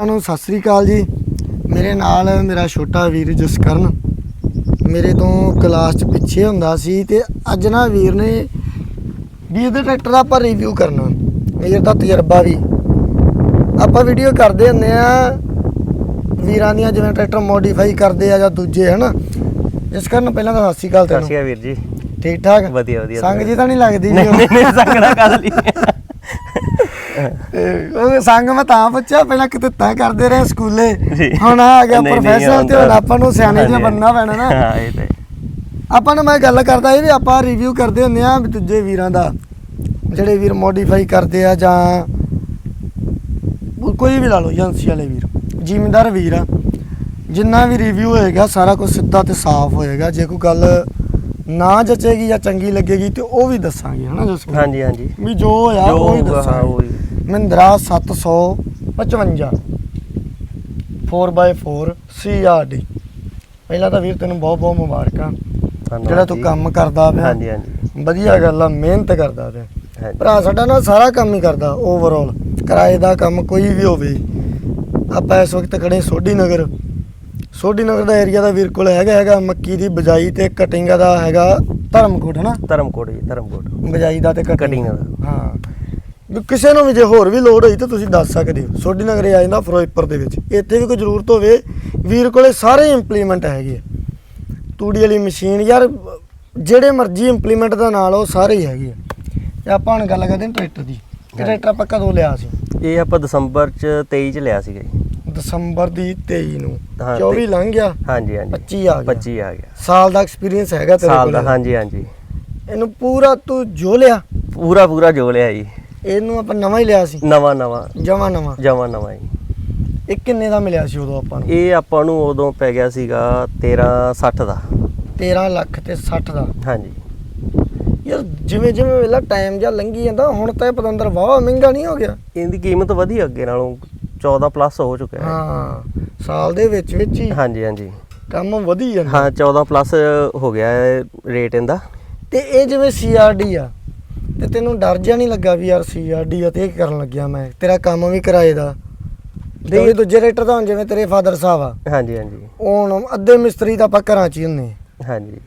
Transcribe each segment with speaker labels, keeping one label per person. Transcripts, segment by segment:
Speaker 1: ਨੂੰ ਸਤਿ ਸ੍ਰੀ ਅਕਾਲ ਜੀ। ਮੇਰੇ ਨਾਲ ਮੇਰਾ ਛੋਟਾ ਵੀਰ ਜਸਕਰਨ ਮੇਰੇ ਤੋਂ ਕਲਾਸ 'ਚ ਪਿੱਛੇ ਹੁੰਦਾ ਸੀ ਤੇ ਅੱਜ ਨਾ ਵੀਰ ਨੇ ਵੀਰ ਦੇ ਟਰੈਕਟਰ ਦਾ ਆਪਾਂ ਰਿਵਿਊ ਕਰਨਾ। ਵੀਰ ਦਾ ਤਜਰਬਾ ਵੀ। ਆਪਾਂ ਵੀਡੀਓ ਕਰਦੇ ਹੁੰਦੇ ਆ ਵੀਰਾਂ ਦੀਆਂ ਜਿਵੇਂ ਟਰੈਕਟਰ ਮੋਡੀਫਾਈ ਕਰਦੇ ਆ ਜਾਂ ਦੂਜੇ ਹਨਾ? ਜਸਕਰਨ ਪਹਿਲਾਂ ਤਾਂ ਸਤਿ ਸ੍ਰੀ ਅਕਾਲ
Speaker 2: ਸਤਿ
Speaker 1: ਤੈਨੂੰ।
Speaker 2: ਸ਼੍ਰੀ ਅਕਾਲ ਵੀਰ ਜੀ।
Speaker 1: ਠੀਕ ਠਾਕ?
Speaker 2: ਵਧੀਆ ਵਧੀਆ
Speaker 1: ਸੰਗ ਜੀ ਤਾਂ ਨਹੀਂ ਲੱਗਦੀ
Speaker 2: ਨਹੀਂ ਨਹੀਂ ਕਰ ਲਈ
Speaker 1: ਉਹ ਸੰਗ ਮੈਂ ਤਾਂ ਪੁੱਛਿਆ ਪਹਿਲਾਂ ਕਿਤੇ ਤਾਂ ਕਰਦੇ ਰਹੇ ਸਕੂਲੇ। ਹੁਣ ਆ ਗਿਆ ਪ੍ਰੋਫੈਸਰ ਤੇ ਹੁਣ ਆਪਾਂ ਨੂੰ ਸਿਆਣੇ ਜਿਹਾ। ਬੰਨਣਾ ਪੈਣਾ ਨਾ।
Speaker 2: ਹਾਂ ਇਹ ਤੇ
Speaker 1: ਆਪਾਂ ਨੂੰ ਮੈਂ ਗੱਲ ਕਰਦਾ ਇਹ ਵੀ ਆਪਾਂ ਰਿਵਿਊ ਕਰਦੇ ਹੁੰਦੇ ਆ ਵੀ ਦੂਜੇ ਵੀਰਾਂ ਦਾ ਜਿਹੜੇ ਵੀਰ ਮੋਡੀਫਾਈ ਕਰਦੇ ਆ ਜਾਂ ਕੋਈ ਵੀ ਲਾ ਲਓ ਏਜੰਸੀ ਵਾਲੇ ਵੀਰ ਜ਼ਿਮੀਂਦਾਰ ਵੀਰ ਆ ਜਿੰਨਾ ਵੀ ਰਿਵਿਊ ਹੋਏਗਾ ਸਾਰਾ ਕੁਝ ਸਿੱਧਾ ਤੇ ਸਾਫ਼ ਹੋਏਗਾ। ਜੇ ਕੋਈ ਗੱਲ ਨਾ ਜਚੇਗੀ ਜਾਂ ਚੰਗੀ ਲੱਗੇਗੀ ਤੇ ਉਹ ਵੀ ਦੱਸਾਂਗੇ ਹਨਾ ਜਸ
Speaker 2: ਹਾਂਜੀ ਹਾਂਜੀ।
Speaker 1: ਵੀ ਜੋ ਹੋਇਆ ਉਹ ਹੀ ਦੱਸਾਂਗੇ। ਮਹਿੰਦਰਾ 755 4x4 CRD ਪਹਿਲਾਂ ਤਾਂ ਵੀਰ ਤੈਨੂੰ ਬਹੁਤ ਬਹੁਤ ਮੁਬਾਰਕਾਂ।
Speaker 2: ਧੰਨਵਾਦ
Speaker 1: ਜਿਹੜਾ ਤੂੰ
Speaker 2: ਜੀ।
Speaker 1: ਕੰਮ ਕਰਦਾ ਪਿਆ।
Speaker 2: ਹਾਂਜੀ ਹਾਂਜੀ।
Speaker 1: ਵਧੀਆ ਗੱਲ ਆ ਮਿਹਨਤ ਕਰਦਾ ਪਿਆ।
Speaker 2: ਹਾਂਜੀ।
Speaker 1: ਭਰਾ ਸਾਡਾ ਨਾ ਸਾਰਾ ਕੰਮ ਹੀ ਕਰਦਾ ਓਵਰਆਲ ਕਿਰਾਏ ਦਾ ਕੰਮ ਕੋਈ ਵੀ ਹੋਵੇ। ਆਪਾਂ ਇਸ ਵਕਤ ਖੜੇ ਸੋਢੀ ਨਗਰ। ਸੋਢੀ ਨਗਰ ਦਾ ਏਰੀਆ ਦਾ ਵੀਰ ਕੋਲ ਹੈਗਾ ਹੈਗਾ ਮੱਕੀ ਦੀ ਬਜਾਈ ਤੇ ਕਟਿੰਗ ਦਾ ਹੈਗਾ ਧਰਮਕੋਟ ਹਨਾ?
Speaker 2: ਧਰਮਕੋਟ ਜੀ ਧਰਮਕੋਟ।
Speaker 1: ਬਜਾਈ ਦਾ ਤੇ ਕਟਿੰਗ
Speaker 2: ਦਾ।
Speaker 1: ਹਾਂ। ਵੀ ਕਿਸੇ ਨੂੰ ਵੀ ਜੇ ਹੋਰ ਵੀ ਲੋੜ ਹੋਈ ਤਾਂ ਤੁਸੀਂ ਦੱਸ ਸਕਦੇ ਹੋ। ਸੋਢੀ ਨਗਰ ਆ ਜਾਂਦਾ ਫਿਰੋਜ਼ਪੁਰ ਦੇ ਵਿੱਚ। ਇੱਥੇ ਵੀ ਕੋਈ ਜ਼ਰੂਰਤ ਹੋਵੇ ਵੀਰ ਕੋਲੇ ਸਾਰੇ ਇੰਪਲੀਮੈਂਟ ਹੈਗੇ ਆ। ਤੂੜੀ ਵਾਲੀ ਮਸ਼ੀਨ ਯਾਰ ਜਿਹੜੇ ਮਰਜ਼ੀ ਇੰਪਲੀਮੈਂਟ ਦਾ ਨਾਲ ਉਹ ਸਾਰੇ ਹੀ ਹੈਗੇ ਆ। ਤੇ ਆਪਾਂ ਹੁਣ ਗੱਲ ਕਰਦੇ ਹਾਂ ਟਰੈਕਟਰ ਦੀ। ਟਰੈਕਟਰ ਆਪਾਂ ਕਦੋਂ ਲਿਆ ਸੀ?
Speaker 2: ਇਹ ਆਪਾਂ ਦਸੰਬਰ ਚ 23 ਚ ਲਿਆ ਸੀਗਾ ਜੀ।
Speaker 1: ਦਸੰਬਰ ਦੀ 23 ਨੂੰ।
Speaker 2: ਹਾਂ,
Speaker 1: 24
Speaker 2: ਤੇਈ।
Speaker 1: ਲੰਘ ਗਿਆ?
Speaker 2: ਹਾਂਜੀ ਹਾਂਜੀ।
Speaker 1: 25 ਆ ਗਿਆ।
Speaker 2: 25 ਆ ਗਿਆ।
Speaker 1: ਸਾਲ ਦਾ ਐਕਸਪੀਰੀਅੰਸ ਹੈਗਾ ਤੇਰੇ
Speaker 2: ਸਾਲ ਦਾ
Speaker 1: ਕੋਲ?
Speaker 2: ਹਾਂਜੀ ਹਾਂਜੀ।
Speaker 1: ਇਹਨੂੰ ਪੂਰਾ ਤੂੰ ਜੋ ਲਿਆ?
Speaker 2: ਪੂਰਾ ਪੂਰਾ ਜੋ ਲਿਆ ਜੀ।
Speaker 1: ਇਹਨੂੰ ਆਪਾਂ ਨਵਾਂ ਹੀ ਲਿਆ ਸੀ।
Speaker 2: ਨਵਾਂ ਨਵਾਂ।
Speaker 1: ਜਮਾ ਨਵਾਂ।
Speaker 2: ਜਮਾਂ ਨਵਾਂ ਜੀ।
Speaker 1: ਇਹ ਕਿੰਨੇ ਦਾ ਮਿਲਿਆ ਸੀ ਉਦੋਂ ਆਪਾਂ ਨੂੰ?
Speaker 2: ਇਹ ਆਪਾਂ ਨੂੰ ਉਦੋਂ ਪੈ ਗਿਆ ਸੀਗਾ 1360 ਦਾ।
Speaker 1: 13 ਲੱਖ ਤੇ 60 ਦਾ।
Speaker 2: ਹਾਂਜੀ।
Speaker 1: ਯਾਰ ਜਿਵੇਂ ਜਿਵੇਂ ਵੇਲਾ ਟਾਈਮ ਜਾਂ ਲੰਘੀ ਜਾਂਦਾ ਹੁਣ ਤਾਂ ਇਹ ਪਤੰਦਰ ਵਾਵਾ ਮਹਿੰਗਾ ਨਹੀਂ ਹੋ ਗਿਆ।
Speaker 2: ਇਹਦੀ ਕੀਮਤ ਵਧੀ ਅੱਗੇ ਨਾਲੋਂ 14 ਪਲੱਸ ਹੋ ਚੁੱਕਿਆ ਹੈ।
Speaker 1: ਹਾਂ ਸਾਲ ਦੇ ਵਿੱਚ ਵਿੱਚ ਹੀ।
Speaker 2: ਹਾਂਜੀ ਹਾਂਜੀ।
Speaker 1: ਕੰਮ ਵਧੀ ਜਾਂਦਾ।
Speaker 2: ਹਾਂ 14 ਪਲੱਸ ਹੋ ਗਿਆ ਹੈ ਰੇਟ ਇਹਦਾ।
Speaker 1: ਤੇ ਇਹ ਜਿਵੇਂ ਸੀਆਰਡੀ ਆ ਤੇ ਤੈਨੂੰ ਡਰ ਜਿਹਾ ਨਹੀਂ ਲੱਗਾ ਵੀ ਯਾਰ ਸੀਆਰਡੀ ਆ ਤੇ ਇਹ ਕਰਨ ਲੱਗਿਆ ਮੈਂ? ਤੇਰਾ ਕੰਮ ਵੀ ਕਿਰਾਏ ਦਾ। ਤੇ
Speaker 2: ਨਹੀਂ।
Speaker 1: ਦੂਜੇ ਰੇਟਰ ਤਾਂ ਹੁਣ ਜਿਵੇਂ ਤੇਰੇ ਫਾਦਰ ਸਾਹਿਬ ਆ।
Speaker 2: ਹਾਂਜੀ ਹਾਂਜੀ।
Speaker 1: ਹੁਣ ਅੱਧੇ ਮਿਸਤਰੀ ਤਾਂ ਆਪਾਂ ਘਰਾਂ 'ਚ ਹੀ ਹੁੰਨੇ।
Speaker 2: ਹਾਂਜੀ।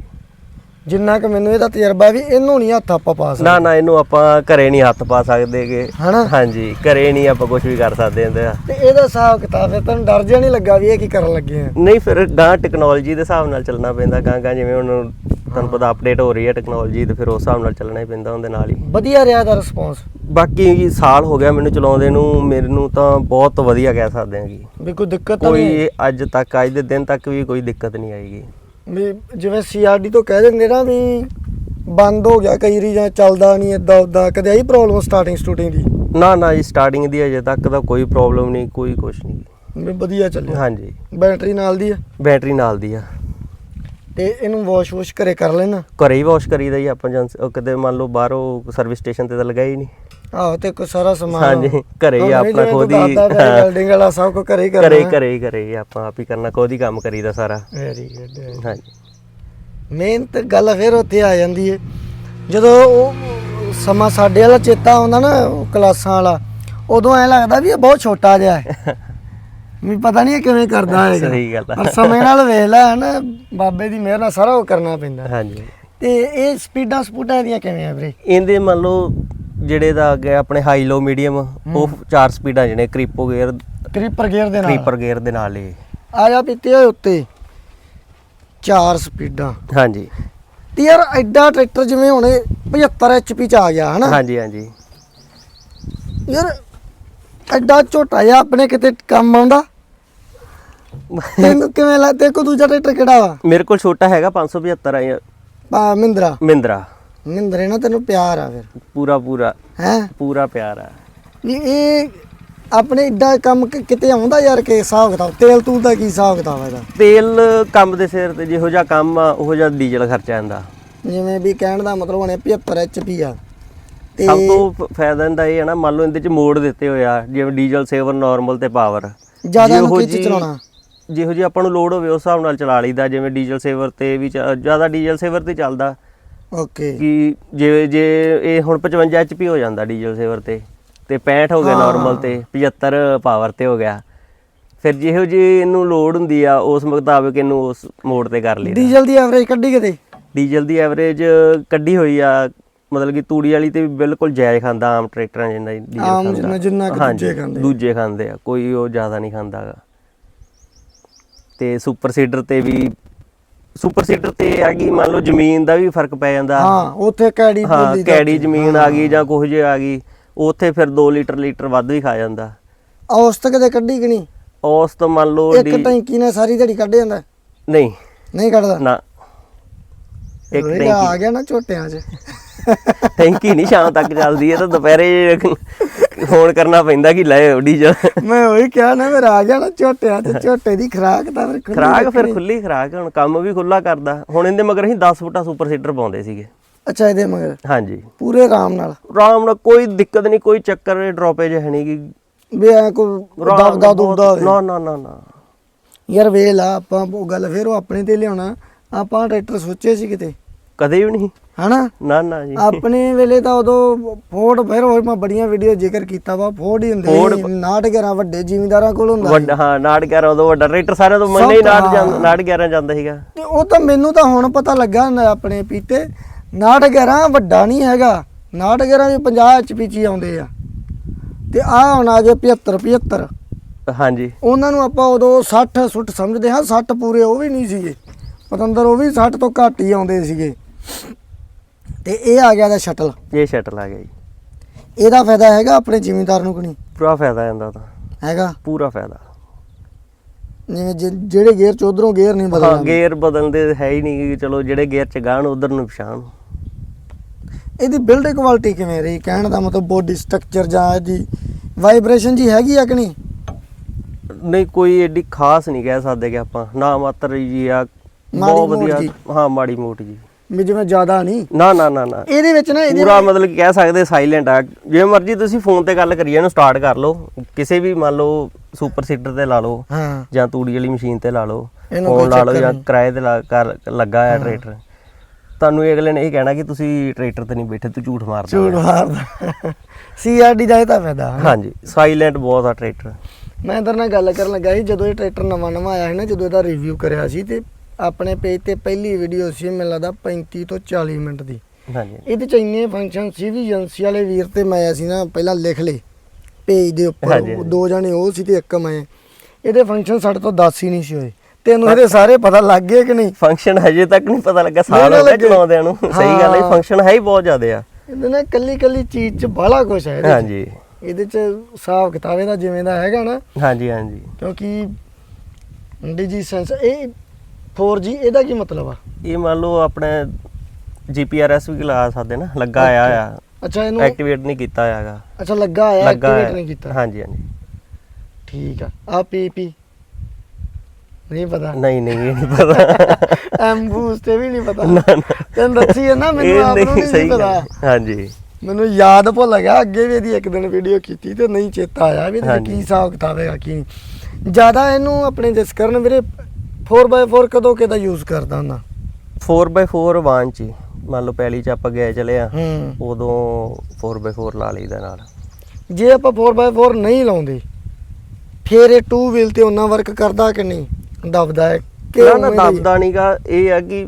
Speaker 1: ਜਿੰਨਾ ਕਿ ਮੈਨੂੰ ਇਹਦਾ ਤਜਰਬਾ ਵੀ ਇਹਨੂੰ ਨਹੀਂ ਹੱਥ ਆਪਾਂ ਪਾ ਸਕਦੇ।
Speaker 2: ਨਾ ਨਾ ਇਹਨੂੰ ਆਪਾਂ ਘਰੇ ਨਹੀਂ ਹੱਥ ਪਾ ਸਕਦੇਗੇ
Speaker 1: ਹਨਾ?
Speaker 2: ਹਾਂਜੀ ਘਰੇ ਨਹੀਂ ਆਪਾਂ ਕੁਝ ਵੀ ਕਰ ਸਕਦੇ ਇਹਦੇ
Speaker 1: ਤੇ ਇਹਦਾ ਹਿਸਾਬ ਕਿਤਾਬ ਹੈ ਤੈਨੂੰ ਡਰ ਜਿਹਾ ਨਹੀਂ ਲੱਗਾ ਵੀ ਇਹ ਕੀ ਕਰਨ ਲੱਗੇ ਆ?
Speaker 2: ਨਹੀਂ ਫਿਰ ਗਾਂ ਟੈਕਨੋਲੋਜੀ ਦੇ ਹਿਸਾਬ ਨਾਲ ਚੱਲਣਾ ਪੈਂਦਾ ਗਾਂ ਗਾਂ ਜਿਵੇਂ ਹੁਣ ਤੁਹਾਨੂੰ ਪਤਾ ਅਪਡੇਟ ਹੋ ਰਹੀ ਹੈ ਟੈਕਨੋਲੋਜੀ ਤੇ ਫਿਰ ਉਸ ਹਿਸਾਬ ਨਾਲ ਚੱਲਣਾ ਹੀ ਪੈਂਦਾ ਉਹਦੇ ਨਾਲ ਹੀ।
Speaker 1: ਵਧੀਆ ਰਿਹਾ ਦਾ ਰਿਸਪੌਂਸ
Speaker 2: ਬਾਕੀ ਸਾਲ ਹੋ ਗਿਆ ਮੈਨੂੰ ਚਲਾਉਂਦੇ ਨੂੰ ਮੈਨੂੰ ਤਾਂ ਬਹੁਤ ਵਧੀਆ ਕਹਿ ਸਕਦੇ ਹਾਂ ਕਿ
Speaker 1: ਵੀ ਕੋਈ ਦਿੱਕਤ ਤਾਂ ਨਹੀਂ
Speaker 2: ਕੋਈ ਅੱਜ ਤੱਕ ਅੱਜ ਦੇ ਦਿਨ ਤੱਕ ਵੀ ਕੋਈ ਦਿੱਕਤ ਨਹੀਂ ਆਏਗੀ
Speaker 1: ਵੀ ਜਿਵੇਂ ਸੀਆਰਡੀ ਤੋਂ ਕਹਿ ਦਿੰਦੇ ਨਾ ਵੀ ਬੰਦ ਹੋ ਗਿਆ ਕਈ ਰੀ ਜਾਂ ਚੱਲਦਾ ਨਹੀਂ ਇਦਾਂ ਉਦਾਂ ਕਦੇ ਆਈ ਪ੍ਰੋਬਲਮ ਸਟਾਰਟਿੰਗ ਸਟੂਟਿੰਗ ਦੀ?
Speaker 2: ਨਾ ਨਾ ਜੀ ਸਟਾਰਟਿੰਗ ਦੀ ਅਜੇ ਤੱਕ ਤਾਂ ਕੋਈ ਪ੍ਰੋਬਲਮ ਨਹੀਂ ਕੋਈ ਕੁਝ ਨਹੀਂ।
Speaker 1: ਵੀ ਵਧੀਆ ਚੱਲਿਆ।
Speaker 2: ਹਾਂਜੀ।
Speaker 1: ਬੈਟਰੀ ਨਾਲ ਦੀ ਆ
Speaker 2: ਬੈਟਰੀ ਨਾਲ ਦੀ ਆ।
Speaker 1: ਤੇ ਇਹਨੂੰ ਵਾਸ਼ ਵਾਸ਼ ਘਰੇ ਕਰ ਲੈਣਾ।
Speaker 2: ਘਰੇ ਹੀ ਵਾਸ਼ ਕਰੀਦਾ ਜੀ ਆਪਾਂ ਜਨ ਕਦੇ ਮੰਨ ਲਓ ਬਾਹਰੋਂ ਸਰਵਿਸ ਸਟੇਸ਼ਨ ਤੇ ਤਾਂ ਲਗਾਇਆ ਹੀ ਨਹੀਂ।
Speaker 1: ਆਹੋ ਤੇ ਕੋਈ ਸਾਰਾ ਸਮਾਨ
Speaker 2: ਹਾਂਜੀ, ਘਰੇ ਹੀ ਆਪਣਾ ਖੁਦ ਹੀ-
Speaker 1: ਵਾਲਾ ਸਭ ਕੁਝ ਘਰੇ ਹੀ ਕਰਨਾ।
Speaker 2: ਘਰੇ ਘਰੇ ਹੀ ਘਰੇ ਆਪਾਂ ਆਪ ਹੀ ਕਰਨਾ ਖੁਦ ਹੀ ਕੰਮ ਕਰੀਦਾ ਸਾਰਾ।
Speaker 1: ਵੈਰੀ ਗੁੱਡ
Speaker 2: ਹਾਂਜੀ।
Speaker 1: ਮਿਹਨਤ ਗੱਲ ਫਿਰ ਉੱਥੇ ਆ ਜਾਂਦੀ ਏ। ਜਦੋਂ ਉਹ ਸਮਾਂ ਸਾਡੇ ਵਾਲਾ ਚੇਤਾ ਆਉਂਦਾ ਨਾ ਕਲਾਸਾਂ ਵਾਲਾ ਉਦੋਂ ਐ ਲੱਗਦਾ ਵੀ ਇਹ ਬਹੁਤ ਛੋਟਾ ਜਿਹਾ ਹੈ। ਵੀ ਪਤਾ ਨਹੀਂ ਇਹ ਕਿਵੇਂ ਕਰਦਾ ਹੈ
Speaker 2: ਸਹੀ ਗੱਲ ਆ।
Speaker 1: ਪਰ ਸਮੇਂ ਨਾਲ ਵੇਖ ਲੈ ਨਾ ਬਾਬੇ ਦੀ ਮਿਹਰ ਨਾਲ ਸਾਰਾ ਉਹ ਕਰਨਾ ਪੈਂਦਾ।
Speaker 2: ਹਾਂਜੀ।
Speaker 1: ਤੇ ਇਹ ਸਪੀਡਾਂ ਸਪੂਟਾਂ ਦੀਆਂ ਕਿਵੇਂ ਆ ਵੀਰੇ?
Speaker 2: ਇਹਦੇ ਮੰਨ ਲਓ ਜਿਹੜੇ ਦਾ ਅੱਗੇ ਆਪਣੇ ਹਾਈ ਲੋ ਮੀਡੀਅਮ ਉਹ ਚਾਰ ਸਪੀਡਾਂ ਜਿਹੜੇ ਕ੍ਰੀਪੋ ਗੇਅਰ
Speaker 1: ਕ੍ਰੀਪਰ ਗੇਅਰ ਦੇ ਨਾਲ?
Speaker 2: ਕ੍ਰੀਪਰ ਗੇਅਰ ਦੇ ਨਾਲ ਹੀ
Speaker 1: ਆ ਜਾ ਪੀਤੇ ਹੋਏ ਉੱਤੇ। ਚਾਰ ਸਪੀਡਾਂ।
Speaker 2: ਹਾਂਜੀ।
Speaker 1: ਤੇ ਯਾਰ ਐਡਾ ਟਰੈਕਟਰ ਜਿਵੇਂ ਹੁਣ ਇਹ 75 ਐਚਪੀ ਚ ਆ ਗਿਆ ਹਨਾ?
Speaker 2: ਹਾਂਜੀ ਹਾਂਜੀ।
Speaker 1: ਯਾਰ ਐਡਾ ਝੋਟਾ ਜਿਹਾ ਆਪਣੇ ਕਿਤੇ ਕੰਮ ਆਉਂਦਾ ਤੈਨੂੰ ਕਿਵੇਂ ਲੱਗਦਾ ਕੋ ਦੂਜਾ ਟਰੈਕਟਰ ਕਿਹੜਾ ਵਾ?
Speaker 2: ਮੇਰੇ ਕੋਲ ਛੋਟਾ ਹੈਗਾ 575 ਆ
Speaker 1: ਆ ਮਹਿੰਦਰਾ।
Speaker 2: ਮਿੰਦਰਾ
Speaker 1: ਮਹਿੰਦਰੇ ਨਾਲ ਤੈਨੂੰ ਪਿਆਰ ਆ ਫਿਰ।
Speaker 2: ਪੂਰਾ ਪੂਰਾ।
Speaker 1: ਹੈ?
Speaker 2: ਪੂਰਾ ਪਿਆਰ ਆ।
Speaker 1: ਵੀ ਇਹ ਆਪਣੇ ਐਡਾ ਕੰਮ ਕਿਤੇ ਆਉਂਦਾ ਯਾਰ ਕਿ ਹਿਸਾਬ ਕਿਤਾਬ? ਤੇਲ ਤੂਲ ਦਾ ਕੀ ਹਿਸਾਬ ਕਿਤਾਬ ਹੈਗਾ
Speaker 2: ਤੇਲ ਕੰਮ ਦੇ ਸਿਰ ਤੇ ਜਿਹੋ ਜਿਹਾ ਕੰਮ ਆ ਉਹੋ ਜਿਹਾ ਡੀਜ਼ਲ ਖਰਚਾ ਆਂਦਾ
Speaker 1: ਜਿਵੇਂ ਵੀ ਕਹਿਣ ਦਾ ਮਤਲਬ ਹੁਣੇ 75 ਐਚਪੀ ਆ। ਤੇ
Speaker 2: ਸਭ ਤੋਂ ਫਾਇਦਾ ਇਹਦਾ ਇਹ ਹੈ ਨਾ ਮੰਨ ਲਓ ਇਹਦੇ ਚ ਮੋਡ ਦਿੱਤੇ ਹੋਏ ਆ ਜਿਵੇਂ ਡੀਜ਼ਲ ਸੇਵਰ ਨਾਰਮਲ ਤੇ ਪਾਵਰ।
Speaker 1: ਜ਼ਿਆਦਾ ਨੂੰ ਕੀ ਚਲਾਉਣਾ।
Speaker 2: ਜਿਹੋ ਜੀ ਆਪਾਂ ਨੂੰ ਲੋਡ ਹੋਵੇ ਉਸ ਹਿਸਾਬ ਨਾਲ ਚਲਾ ਲਈਦਾ ਜਿਵੇਂ ਡੀਜ਼ਲ ਸੇਵਰ ਤੇ ਵੀ ਜ਼ਿਆਦਾ ਡੀਜ਼ਲ ਸੇਵਰ ਤੇ ਚੱਲਦਾ।
Speaker 1: ਓਕੇ।
Speaker 2: ਕਿ ਜੇ ਜੇ ਇਹ ਹੁਣ 55 ਐਚਪੀ ਹੋ ਜਾਂਦਾ ਡੀਜ਼ਲ ਸੇਵਰ ਤੇ ਤੇ 65 ਹੋ ਗਿਆ। ਨਾਰਮਲ ਤੇ 75 ਪਾਵਰ ਤੇ ਹੋ ਗਿਆ। ਫਿਰ ਜਿਹੋ ਜੀ ਇਹਨੂੰ ਲੋਡ ਹੁੰਦੀ ਆ ਉਸ ਮੁਤਾਬਕ ਇਹਨੂੰ ਉਸ ਮੋੜ ਤੇ ਕਰ ਲਈਦਾ।
Speaker 1: ਡੀਜ਼ਲ ਦੀ ਐਵਰੇਜ ਕੱਢੀ ਕਿਤੇ?
Speaker 2: ਡੀਜ਼ਲ ਦੀ ਐਵਰੇਜ ਕੱਢੀ ਹੋਈ ਆ ਮਤਲਬ ਕਿ ਤੂੜੀ ਵਾਲੀ ਤੇ ਵੀ ਬਿਲਕੁਲ ਜਾਇਜ਼ ਖਾਂਦਾ ਆਮ ਟਰੈਕਟਰਾਂ ਜਿੰਨਾ
Speaker 1: ਆਮ
Speaker 2: ਖਾਂਦੇ।
Speaker 1: ਦੂਜੇ ਖਾਂਦੇ ਆ।
Speaker 2: ਕੋਈ ਉਹ ਜ਼ਿਆਦਾ ਨਹੀਂ ਖਾਂਦਾਗਾ ਤੇ ਸੁਪਰ ਸੀਡਰ ਤੇ ਵੀ ਸੁਪਰ ਸੀਡਰ ਤੇ ਆ ਗਈ ਮੰਨ ਲਓ ਜ਼ਮੀਨ ਦਾ ਵੀ ਫ਼ਰਕ ਪੈ ਜਾਂਦਾ।
Speaker 1: ਹਾਂ ਉੱਥੇ ਕੈਡੀ
Speaker 2: ਹਾਂ ਕੈੜੀ ਜ਼ਮੀਨ ਆ ਗਈ ਜਾਂ ਕੁਝ ਜੇ ਆ ਗਈ ਉੱਥੇ ਫਿਰ 2 ਲੀਟਰ ਲੀਟਰ ਵੱਧ ਵੀ ਖਾ ਜਾਂਦਾ।
Speaker 1: ਔਸਤ ਕਦੇ ਕੱਢੀ ਕਿ ਨਹੀਂ?
Speaker 2: ਉਸ ਤੋਂ ਮੰਨ ਲਓ
Speaker 1: ਇੱਕ ਟੈਂਕੀ ਨੇ ਸਾਰੀ ਦਿਹਾੜੀ ਕੱਢ ਜਾਂਦਾ?
Speaker 2: ਨਹੀਂ।
Speaker 1: ਨਹੀਂ ਕੱਢਦਾ?
Speaker 2: ਨਾ। ਇੱਕ
Speaker 1: ਇੱਕ
Speaker 2: ਟੈਂਕੀ।
Speaker 1: ਆ ਗਿਆ ਨਾ ਝੋਟਿਆਂ 'ਚ।
Speaker 2: ਟੈਂਕੀ ਨਹੀਂ ਸ਼ਾਮ ਤੱਕ ਚੱਲਦੀ ਹੈ ਤਾਂ ਦੁਪਹਿਰੇ ਫੋਨ ਕਰਨਾ ਪੈਂਦਾ ਕਿ ਲੈ ਡੀਜ਼ਲ
Speaker 1: ਮੈਂ ਉਹੀ ਕਿਹਾ ਨਾ ਮੇਰਾ ਆ ਨਾ ਝੋਟਿਆਂ 'ਚ ਝੋਟੇ ਦੀ ਖਰਾਕ ਤਾਂ ਫਿਰ ਖੁੱਲੀ
Speaker 2: ਖਰਾਕ ਫਿਰ। ਖੁੱਲੀ ਖਰਾਕ ਹੁਣ ਕੰਮ ਵੀ ਖੁੱਲਾ ਕਰਦਾ। ਹੁਣ ਇਹਦੇ ਮਗਰ ਅਸੀਂ 10 ਫੁੱਟਾ ਸੁਪਰ ਸੀਡਰ ਪਾਉਂਦੇ ਸੀਗੇ।
Speaker 1: ਅੱਛਾ ਇਹਦੇ ਮਗਰ?
Speaker 2: ਹਾਂਜੀ।
Speaker 1: ਪੂਰੇ ਆਰਾਮ ਨਾਲ?
Speaker 2: ਆਰਾਮ ਨਾਲ ਕੋਈ ਦਿੱਕਤ ਨਹੀਂ ਕੋਈ ਚੱਕਰ ਡ੍ਰੌਪੇਜ ਹੈ ਨਹੀਂ ਗੀ।
Speaker 1: ਵੀ ਐ
Speaker 2: ਨਾਲ
Speaker 1: ਦਬਦਾ ਦੁਬਦਾ
Speaker 2: ਨਾ ਨਾ ਨਾ ਨਾ।
Speaker 1: ਯਾਰ ਵੇਖ ਲਾ ਆਪਾਂ ਉਹ ਗੱਲ ਫਿਰ ਉਹ ਆਪਣੇ ਤੇ ਲਿਆਉਣਾ। ਆਪਾਂ ਟਰੈਕਟਰ ਸੋਚੇ ਸੀ ਕਿਤੇ।
Speaker 2: ਕਦੇ ਵੀ ਨਹੀਂ।
Speaker 1: ਹਨਾ?
Speaker 2: ਨਾ ਨਾ ਜੀ।
Speaker 1: ਆਪਣੇ ਵੇਲੇ ਤਾਂ ਉਦੋਂ ਫੋਰਡ ਫਿਰ ਹੋਰ ਮੈਂ ਬੜੀਆਂ ਵੀਡੀਓ ਜ਼ਿਕਰ ਕੀਤਾ ਵਾ। ਫੋਰਡ ਹੀ ਹੁੰਦੇ ਸੀ 69 ਵੱਡੇ ਜ਼ਿਮੀਂਦਾਰਾਂ ਕੋਲ ਹੁੰਦਾ।
Speaker 2: ਵੱਡਾ ਹਾਂ 11 ਉਦੋਂ ਵੱਡਾ ਟਰੈਕਟਰ ਸਾਰਿਆਂ ਤੋਂ ਮੰਨੇ ਹੀ ਨਾੜ ਜਾਂਦਾ ਨਾੜ 11 ਜਾਂਦਾ ਸੀਗਾ।
Speaker 1: ਤੇ ਉਹ ਤਾਂ ਮੈਨੂੰ ਤਾਂ ਹੁਣ ਪਤਾ ਲੱਗਾ ਆਪਣੇ ਪੀਤੇ 69 ਵੱਡਾ ਨਹੀਂ ਹੈਗਾ। 69 ਵੀ 50 ਐਚਪੀ ਚ ਆਉਂਦੇ ਆ। ਤੇ ਆ ਹੁਣ ਆ ਗਏ 75 75
Speaker 2: ਹਾਂਜੀ।
Speaker 1: ਉਹਨਾਂ ਨੂੰ ਆਪਾਂ ਉਦੋਂ 60 ਸੁੱਟ ਸਮਝਦੇ ਹਾਂ 60 ਪੂਰੇ ਉਹ ਵੀ ਨਹੀਂ ਸੀਗੇ। ਪਤੰਦਰ ਉਹ ਵੀ 60 ਤੋਂ ਘੱਟ ਹੀ ਆਉਂਦੇ ਸੀਗੇ। ਤੇ ਇਹ ਆ ਗਿਆ ਦਾ ਸ਼ਟਲ
Speaker 2: ਇਹ ਸ਼ਟਲ ਆ ਗਿਆ ਜੀ।
Speaker 1: ਇਹਦਾ ਫਾਇਦਾ ਹੈਗਾ ਆਪਣੇ ਜ਼ਿਮੀਂਦਾਰ ਨੂੰ ਕਿ ਨਹੀਂ?
Speaker 2: ਪੂਰਾ ਫਾਇਦਾ ਜਾਂਦਾ ਤਾਂ।
Speaker 1: ਹੈਗਾ?
Speaker 2: ਪੂਰਾ ਫਾਇਦਾ।
Speaker 1: ਜਿਵੇਂ ਜਿ- ਜਿਹੜੇ ਗੇਅਰ ਚ ਉਧਰੋਂ ਗੇਅਰ ਨਹੀਂ
Speaker 2: ਹਾਂ
Speaker 1: ਬਦਲਣਾ
Speaker 2: ਗੇਅਰ ਬਦਲਦੇ ਹੈ ਹੀ ਨਹੀਂ ਕਿ ਚਲੋ ਜਿਹੜੇ ਗੇਅਰ ਚ ਗਾਣ ਉਧਰ ਨੂੰ ਪਛਾਣ।
Speaker 1: ਇਹਦੀ ਬਿਲਡ ਕੁਆਲਿਟੀ ਕਿਵੇਂ ਰਹੀ? ਕਹਿਣ ਦਾ ਮਤਲਬ ਬੋਡੀ ਸਟਰਕਚਰ ਜਾਂ ਇਹਦੀ ਵਾਈਬ੍ਰੇਸ਼ਨ ਜੀ ਹੈਗੀ ਆ ਕਿ ਨਹੀਂ?
Speaker 2: ਨਹੀਂ ਕੋਈ ਏਡੀ ਖਾਸ ਨਹੀਂ ਕਹਿ ਸਕਦੇ ਕਿ ਆਪਾਂ। ਨਾ ਮਾਤਰ ਜੀ ਆ।
Speaker 1: ਮਾੜੀ
Speaker 2: ਬਹੁਤ
Speaker 1: ਮੋਟ
Speaker 2: ਵਧੀਆ
Speaker 1: ਜੀ।
Speaker 2: ਹਾਂ ਮਾੜੀ ਮੋਟ ਜੀ।
Speaker 1: ਵੀ ਜਿਵੇਂ ਜ਼ਿਆਦਾ ਨਹੀਂ।
Speaker 2: ਨਾ ਨਾ ਨਾ ਨਾ।
Speaker 1: ਇਹਦੇ ਵਿੱਚ ਨਾ ਇਹਦੇ
Speaker 2: ਪੂਰਾ ਮਤਲਬ ਕਿ ਕਹਿ ਸਕਦੇ ਸਾਇਲੈਂਟ ਆ। ਜਿਵੇਂ ਮਰਜ਼ੀ ਤੁਸੀਂ ਫੋਨ ਤੇ ਗੱਲ ਕਰੀਏ ਇਹਨੂੰ ਸਟਾਰਟ ਕਰ ਲਓ। ਕਿਸੇ ਵੀ ਮੰਨ ਲਓ ਸੁਪਰ ਸੀਟਰ ਤੇ ਲਾ ਲਓ
Speaker 1: ਹਾਂ।
Speaker 2: ਜਾਂ ਤੂੜੀ ਵਾਲੀ ਮਸ਼ੀਨ ਤੇ ਲਾ ਲਓ ਫੋਨ ਲਾ ਲਓ ਜਾਂ। ਕਿਰਾਏ ਤੇ ਲੱਗਾ ਆ ਟਰੈਕਟਰ ਤੁਹਾਨੂੰ ਇਹ ਅਗਲੇ ਨੇ ਇਹ ਕਹਿਣਾ ਕਿ ਤੁਸੀਂ ਟਰੈਕਟਰ ਤੇ ਨਹੀਂ ਬੈਠੇ ਤੂੰ ਝੂਠ ਮਾਰਦਾ।
Speaker 1: ਝੂਠ ਮਾਰਦਾ। ਸੀਆਰਡੀ ਦਾ ਇਹ ਤਾਂ ਫਾਇਦਾ?
Speaker 2: ਹਾਂਜੀ ਸਾਇਲੈਂਟ ਬਹੁਤ ਆ ਟਰੈਕਟਰ
Speaker 1: ਮੈਂ ਤੇਰੇ ਨਾਲ ਗੱਲ ਕਰਨ ਲੱਗਾ ਸੀ ਜਦੋਂ ਇਹ ਟਰੈਕਟਰ ਨਵਾਂ ਨਵਾਂ ਆਇਆ ਸੀ ਨਾ ਜਦੋਂ ਇਹਦਾ ਰਿਵਿਊ ਕਰਿਆ ਸੀ ਤੇ ਆਪਣੇ ਪੇਜ ਤੇ ਪਹਿਲੀ ਵੀਡੀਓ ਸੀ ਮੈਨੂੰ ਲੱਗਦਾ 35 ਤੋਂ 40 ਮਿੰਟ ਦੀ।
Speaker 2: ਹਾਂਜੀ।
Speaker 1: ਇਹਦੇ ਚ ਇੰਨੇ ਫੰਕਸ਼ਨ ਸੀ ਵੀ ਏਜੰਸੀ ਵਾਲੇ ਵੀਰ ਤੇ ਮੈਂ ਅਸੀਂ ਨਾ ਪਹਿਲਾਂ ਲਿਖ ਲਏ ਪੇਜ ਦੇ ਉੱਪਰ। ਦੋ ਜਣੇ ਉਹ ਸੀ ਤੇ ਇੱਕ ਮੈਂ। ਇਹਦੇ ਫੰਕਸ਼ਨ ਸਾਡੇ ਤੋਂ 10 ਹੀ ਨਹੀਂ ਸੀ ਹੋਏ। ਤੈਨੂੰ ਇਹਦੇ ਸਾਰੇ ਪਤਾ ਲੱਗ ਗਏ ਕਿ ਨਹੀਂ?
Speaker 2: ਫੰਕਸ਼ਨ ਹਜੇ ਤੱਕ ਨਹੀਂ ਪਤਾ ਲੱਗਾ ਸਾਲ ਹੋ ਗਏ
Speaker 1: ਲੱਗੇ।
Speaker 2: ਚਲਾਉਂਦਿਆਂ ਨੂੰ। ਸਹੀ ਗੱਲ ਹੈ। ਫੰਕਸ਼ਨ ਹੈ। ਹੀ ਬਹੁਤ ਜ਼ਿਆਦੇ ਆ।
Speaker 1: ਇਹਦੇ ਨਾਲ ਕੱਲੀ ਕੱਲੀ ਚੀਜ਼ ਚ ਬਾਹਲਾ ਕੁਛ ਹੈ।
Speaker 2: ਹਾਂਜੀ।
Speaker 1: ਇਹਦੇ ਚ ਹਿਸਾਬ ਕਿਤਾਬ ਦਾ ਜਿਵੇਂ ਦਾ ਹੈਗਾ ਨਾ।
Speaker 2: ਹਾਂਜੀ ਹਾਂਜੀ।
Speaker 1: ਕਿਉਂਕਿ ਡੀਜੀ ਸੈਂਸ ਇਹ 4G ਇਹਦਾ ਕੀ ਮਤਲਬ ਆ?
Speaker 2: ਇਹ ਮੰਨ ਲਓ ਆਪਣੇ ਜੀਪੀਆਰਐਸ ਵੀ ਲਾ ਸਕਦੇ ਨਾ ਲੱਗਾ ਆ ਆ
Speaker 1: ਅੱਛਾ ਇਹਨੂੰ
Speaker 2: ਐਕਟੀਵੇਟ ਨਹੀਂ ਕੀਤਾ ਹੈਗਾ।
Speaker 1: ਅੱਛਾ ਲੱਗਾ ਆਇਆ ਐਕਟੀਵੇਟ। ਨਹੀਂ ਕੀਤਾ।
Speaker 2: ਹਾਂਜੀ ਹਾਂਜੀ।
Speaker 1: ਠੀਕ ਆ। ਆ ਪੀਪੀ ਨਹੀਂ ਪਤਾ।
Speaker 2: ਨਹੀਂ ਨਹੀਂ ਇਹ ਨਹੀਂ ਪਤਾ।
Speaker 1: ਐਮ ਤੇ ਵੀ ਨਹੀਂ ਪਤਾ।
Speaker 2: ਨਾ ਨਾ।
Speaker 1: ਤੈਨੂੰ ਦੱਸੀ ਹੈ ਨਾ ਮੈਨੂੰ
Speaker 2: ਇਹ
Speaker 1: ਆਪ ਨੂੰ
Speaker 2: ਨਹੀਂ
Speaker 1: ਪਤਾ।
Speaker 2: ਹਾਂਜੀ।
Speaker 1: ਮੈਨੂੰ ਯਾਦ ਭੁੱਲ ਗਿਆ ਅੱਗੇ ਵੀ ਇਹਦੀ ਇੱਕ ਦਿਨ ਵੀਡੀਓ ਕੀਤੀ ਤੇ ਨਹੀਂ ਚੇਤਾ ਆਇਆ ਵੀ। ਕੀ ਹਿਸਾਬ ਕਿਤਾਬ ਹੈਗਾ ਕੀ ਜ਼ਿਆਦਾ ਇਹਨੂੰ ਆਪਣੇ ਜਿਸ ਕਰਨ ਵੀਰੇ 4x4 ਕਦੋਂ ਕਿਦਾ ਯੂਜ਼ ਕਰਦਾ ਹੁੰਦਾ?
Speaker 2: 4x4 ਵਾਨ ਚ ਹੀ, ਮੰਨ ਲਓ ਪਹਿਲੀ ਚ ਆਪਾਂ ਗਏ ਚਲੇ ਆ
Speaker 1: ਹੂੰ।
Speaker 2: ਉਦੋਂ 4x4 ਲਾ ਲਈਦਾ ਨਾਲ।
Speaker 1: ਜੇ ਆਪਾਂ 4x4 ਨਹੀਂ ਲਾਉਂਦੇ ਫਿਰ ਇਹ 2 ਵੀਲ ਤੇ ਉਹਨਾਂ ਵਰਕ ਕਰਦਾ ਕਿ ਨਹੀਂ? ਦਬਦਾ ਹੈ ਕਿ
Speaker 2: ਨਾ ਨਾ
Speaker 1: ਉਵੇਂ ਦਾ? ਹੀ?
Speaker 2: ਦਬਦਾ ਨਹੀਂਗਾ ਇਹ ਆ ਕਿ